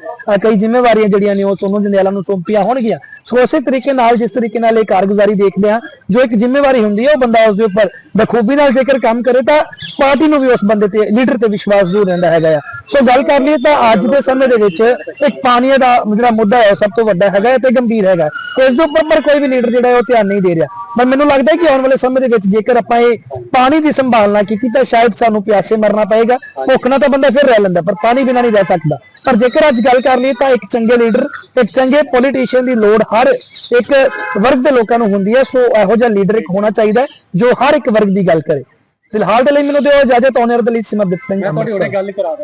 ਕਈ ਜ਼ਿੰਮੇਵਾਰੀਆਂ ਜਿਹੜੀਆਂ ਨੇ ਉਹ ਸੋਨੂੰ ਜੰਡਿਆਲਾ ਨੂੰ ਸੌਂਪੀਆਂ ਹੋਣਗੀਆਂ। ਸੋ ਉਸੇ ਤਰੀਕੇ ਨਾਲ, ਜਿਸ ਤਰੀਕੇ ਨਾਲ ਇਹ ਕਾਰਗੁਜ਼ਾਰੀ ਦੇਖਦੇ ਆ ਜੋ ਇੱਕ ਜ਼ਿੰਮੇਵਾਰੀ ਹੁੰਦੀ ਹੈ, ਉਹ ਬੰਦਾ ਉਸ ਦੇ ਉੱਪਰ ਬਖੂਬੀ ਨਾਲ ਜੇਕਰ ਕੰਮ ਕਰੇ ਤਾਂ ਪਾਰਟੀ ਨੂੰ ਵੀ ਉਸ ਬੰਦੇ ਤੇ, ਲੀਡਰ ਤੇ ਵਿਸ਼ਵਾਸ ਜ਼ਰੂਰ ਰਹਿੰਦਾ ਹੈਗਾ ਆ। ਸੋ ਗੱਲ ਕਰ ਲਈਏ ਤਾਂ ਅੱਜ ਦੇ ਸਮੇਂ ਦੇ ਵਿੱਚ ਇੱਕ ਪਾਣੀ ਦਾ ਜਿਹੜਾ ਮੁੱਦਾ ਹੈ ਉਹ ਸਭ ਤੋਂ ਵੱਡਾ ਹੈਗਾ ਤੇ ਗੰਭੀਰ ਹੈਗਾ ਇਸ ਦੇ ਉੱਪਰ ਪਰ ਕੋਈ ਵੀ ਲੀਡਰ ਜਿਹੜਾ ਹੈ ਉਹ ਧਿਆਨ ਨਹੀਂ ਦੇ ਰਿਹਾ। ਪਰ ਮੈਨੂੰ ਲੱਗਦਾ ਹੈ ਕਿ ਆਉਣ ਵਾਲੇ ਸਮੇਂ ਦੇ ਵਿੱਚ ਜੇਕਰ ਆਪਾਂ ਇਹ ਪਾਣੀ ਦੀ ਸੰਭਾਲ ਨਾ ਕੀਤੀ ਤਾਂ ਸ਼ਾਇਦ ਸਾਨੂੰ ਪਿਆਸੇ ਮਰਨਾ ਪਏਗਾ। ਭੁੱਖ ਨਾਲ ਤਾਂ ਬੰਦਾ ਫਿਰ ਰਹਿ ਲੈਂਦਾ, ਪਰ ਪਾਣੀ ਬਿਨਾਂ ਨਹੀਂ ਰਹਿ ਸਕਦਾ। ਪਰ ਜੇਕਰ ਅੱਜ ਗੱਲ ਕਰ ਲਈਏ ਤਾਂ ਇੱਕ ਚੰਗੇ ਲੀਡਰ, ਇੱਕ ਚੰਗੇ ਪੋਲੀਟੀਸ਼ੀਅਨ ਦੀ ਲੋੜ ਹਰ ਇੱਕ ਵਰਗ ਦੇ ਲੋਕਾਂ ਨੂੰ ਹੁੰਦੀ ਹੈ। ਸੋ ਇਹੋ ਜਿਹਾ ਲੀਡਰ ਇੱਕ ਹੋਣਾ ਚਾਹੀਦਾ ਜੋ ਹਰ ਇੱਕ ਵਰਗ ਦੀ ਗੱਲ ਕਰੇ। ਫਿਲਹਾਲ ਦੇ ਲਈ ਮੈਨੂੰ ਦਿਓ ਇਜਾਜ਼ਤ ਆਨਰ ਦੇ ਲਈ ਸਿਮਰ ਦਿੱਤੇ ਮੈਂ ਤੁਹਾਡੀ ਹੁਣੇ ਗੱਲ ਕਰਾ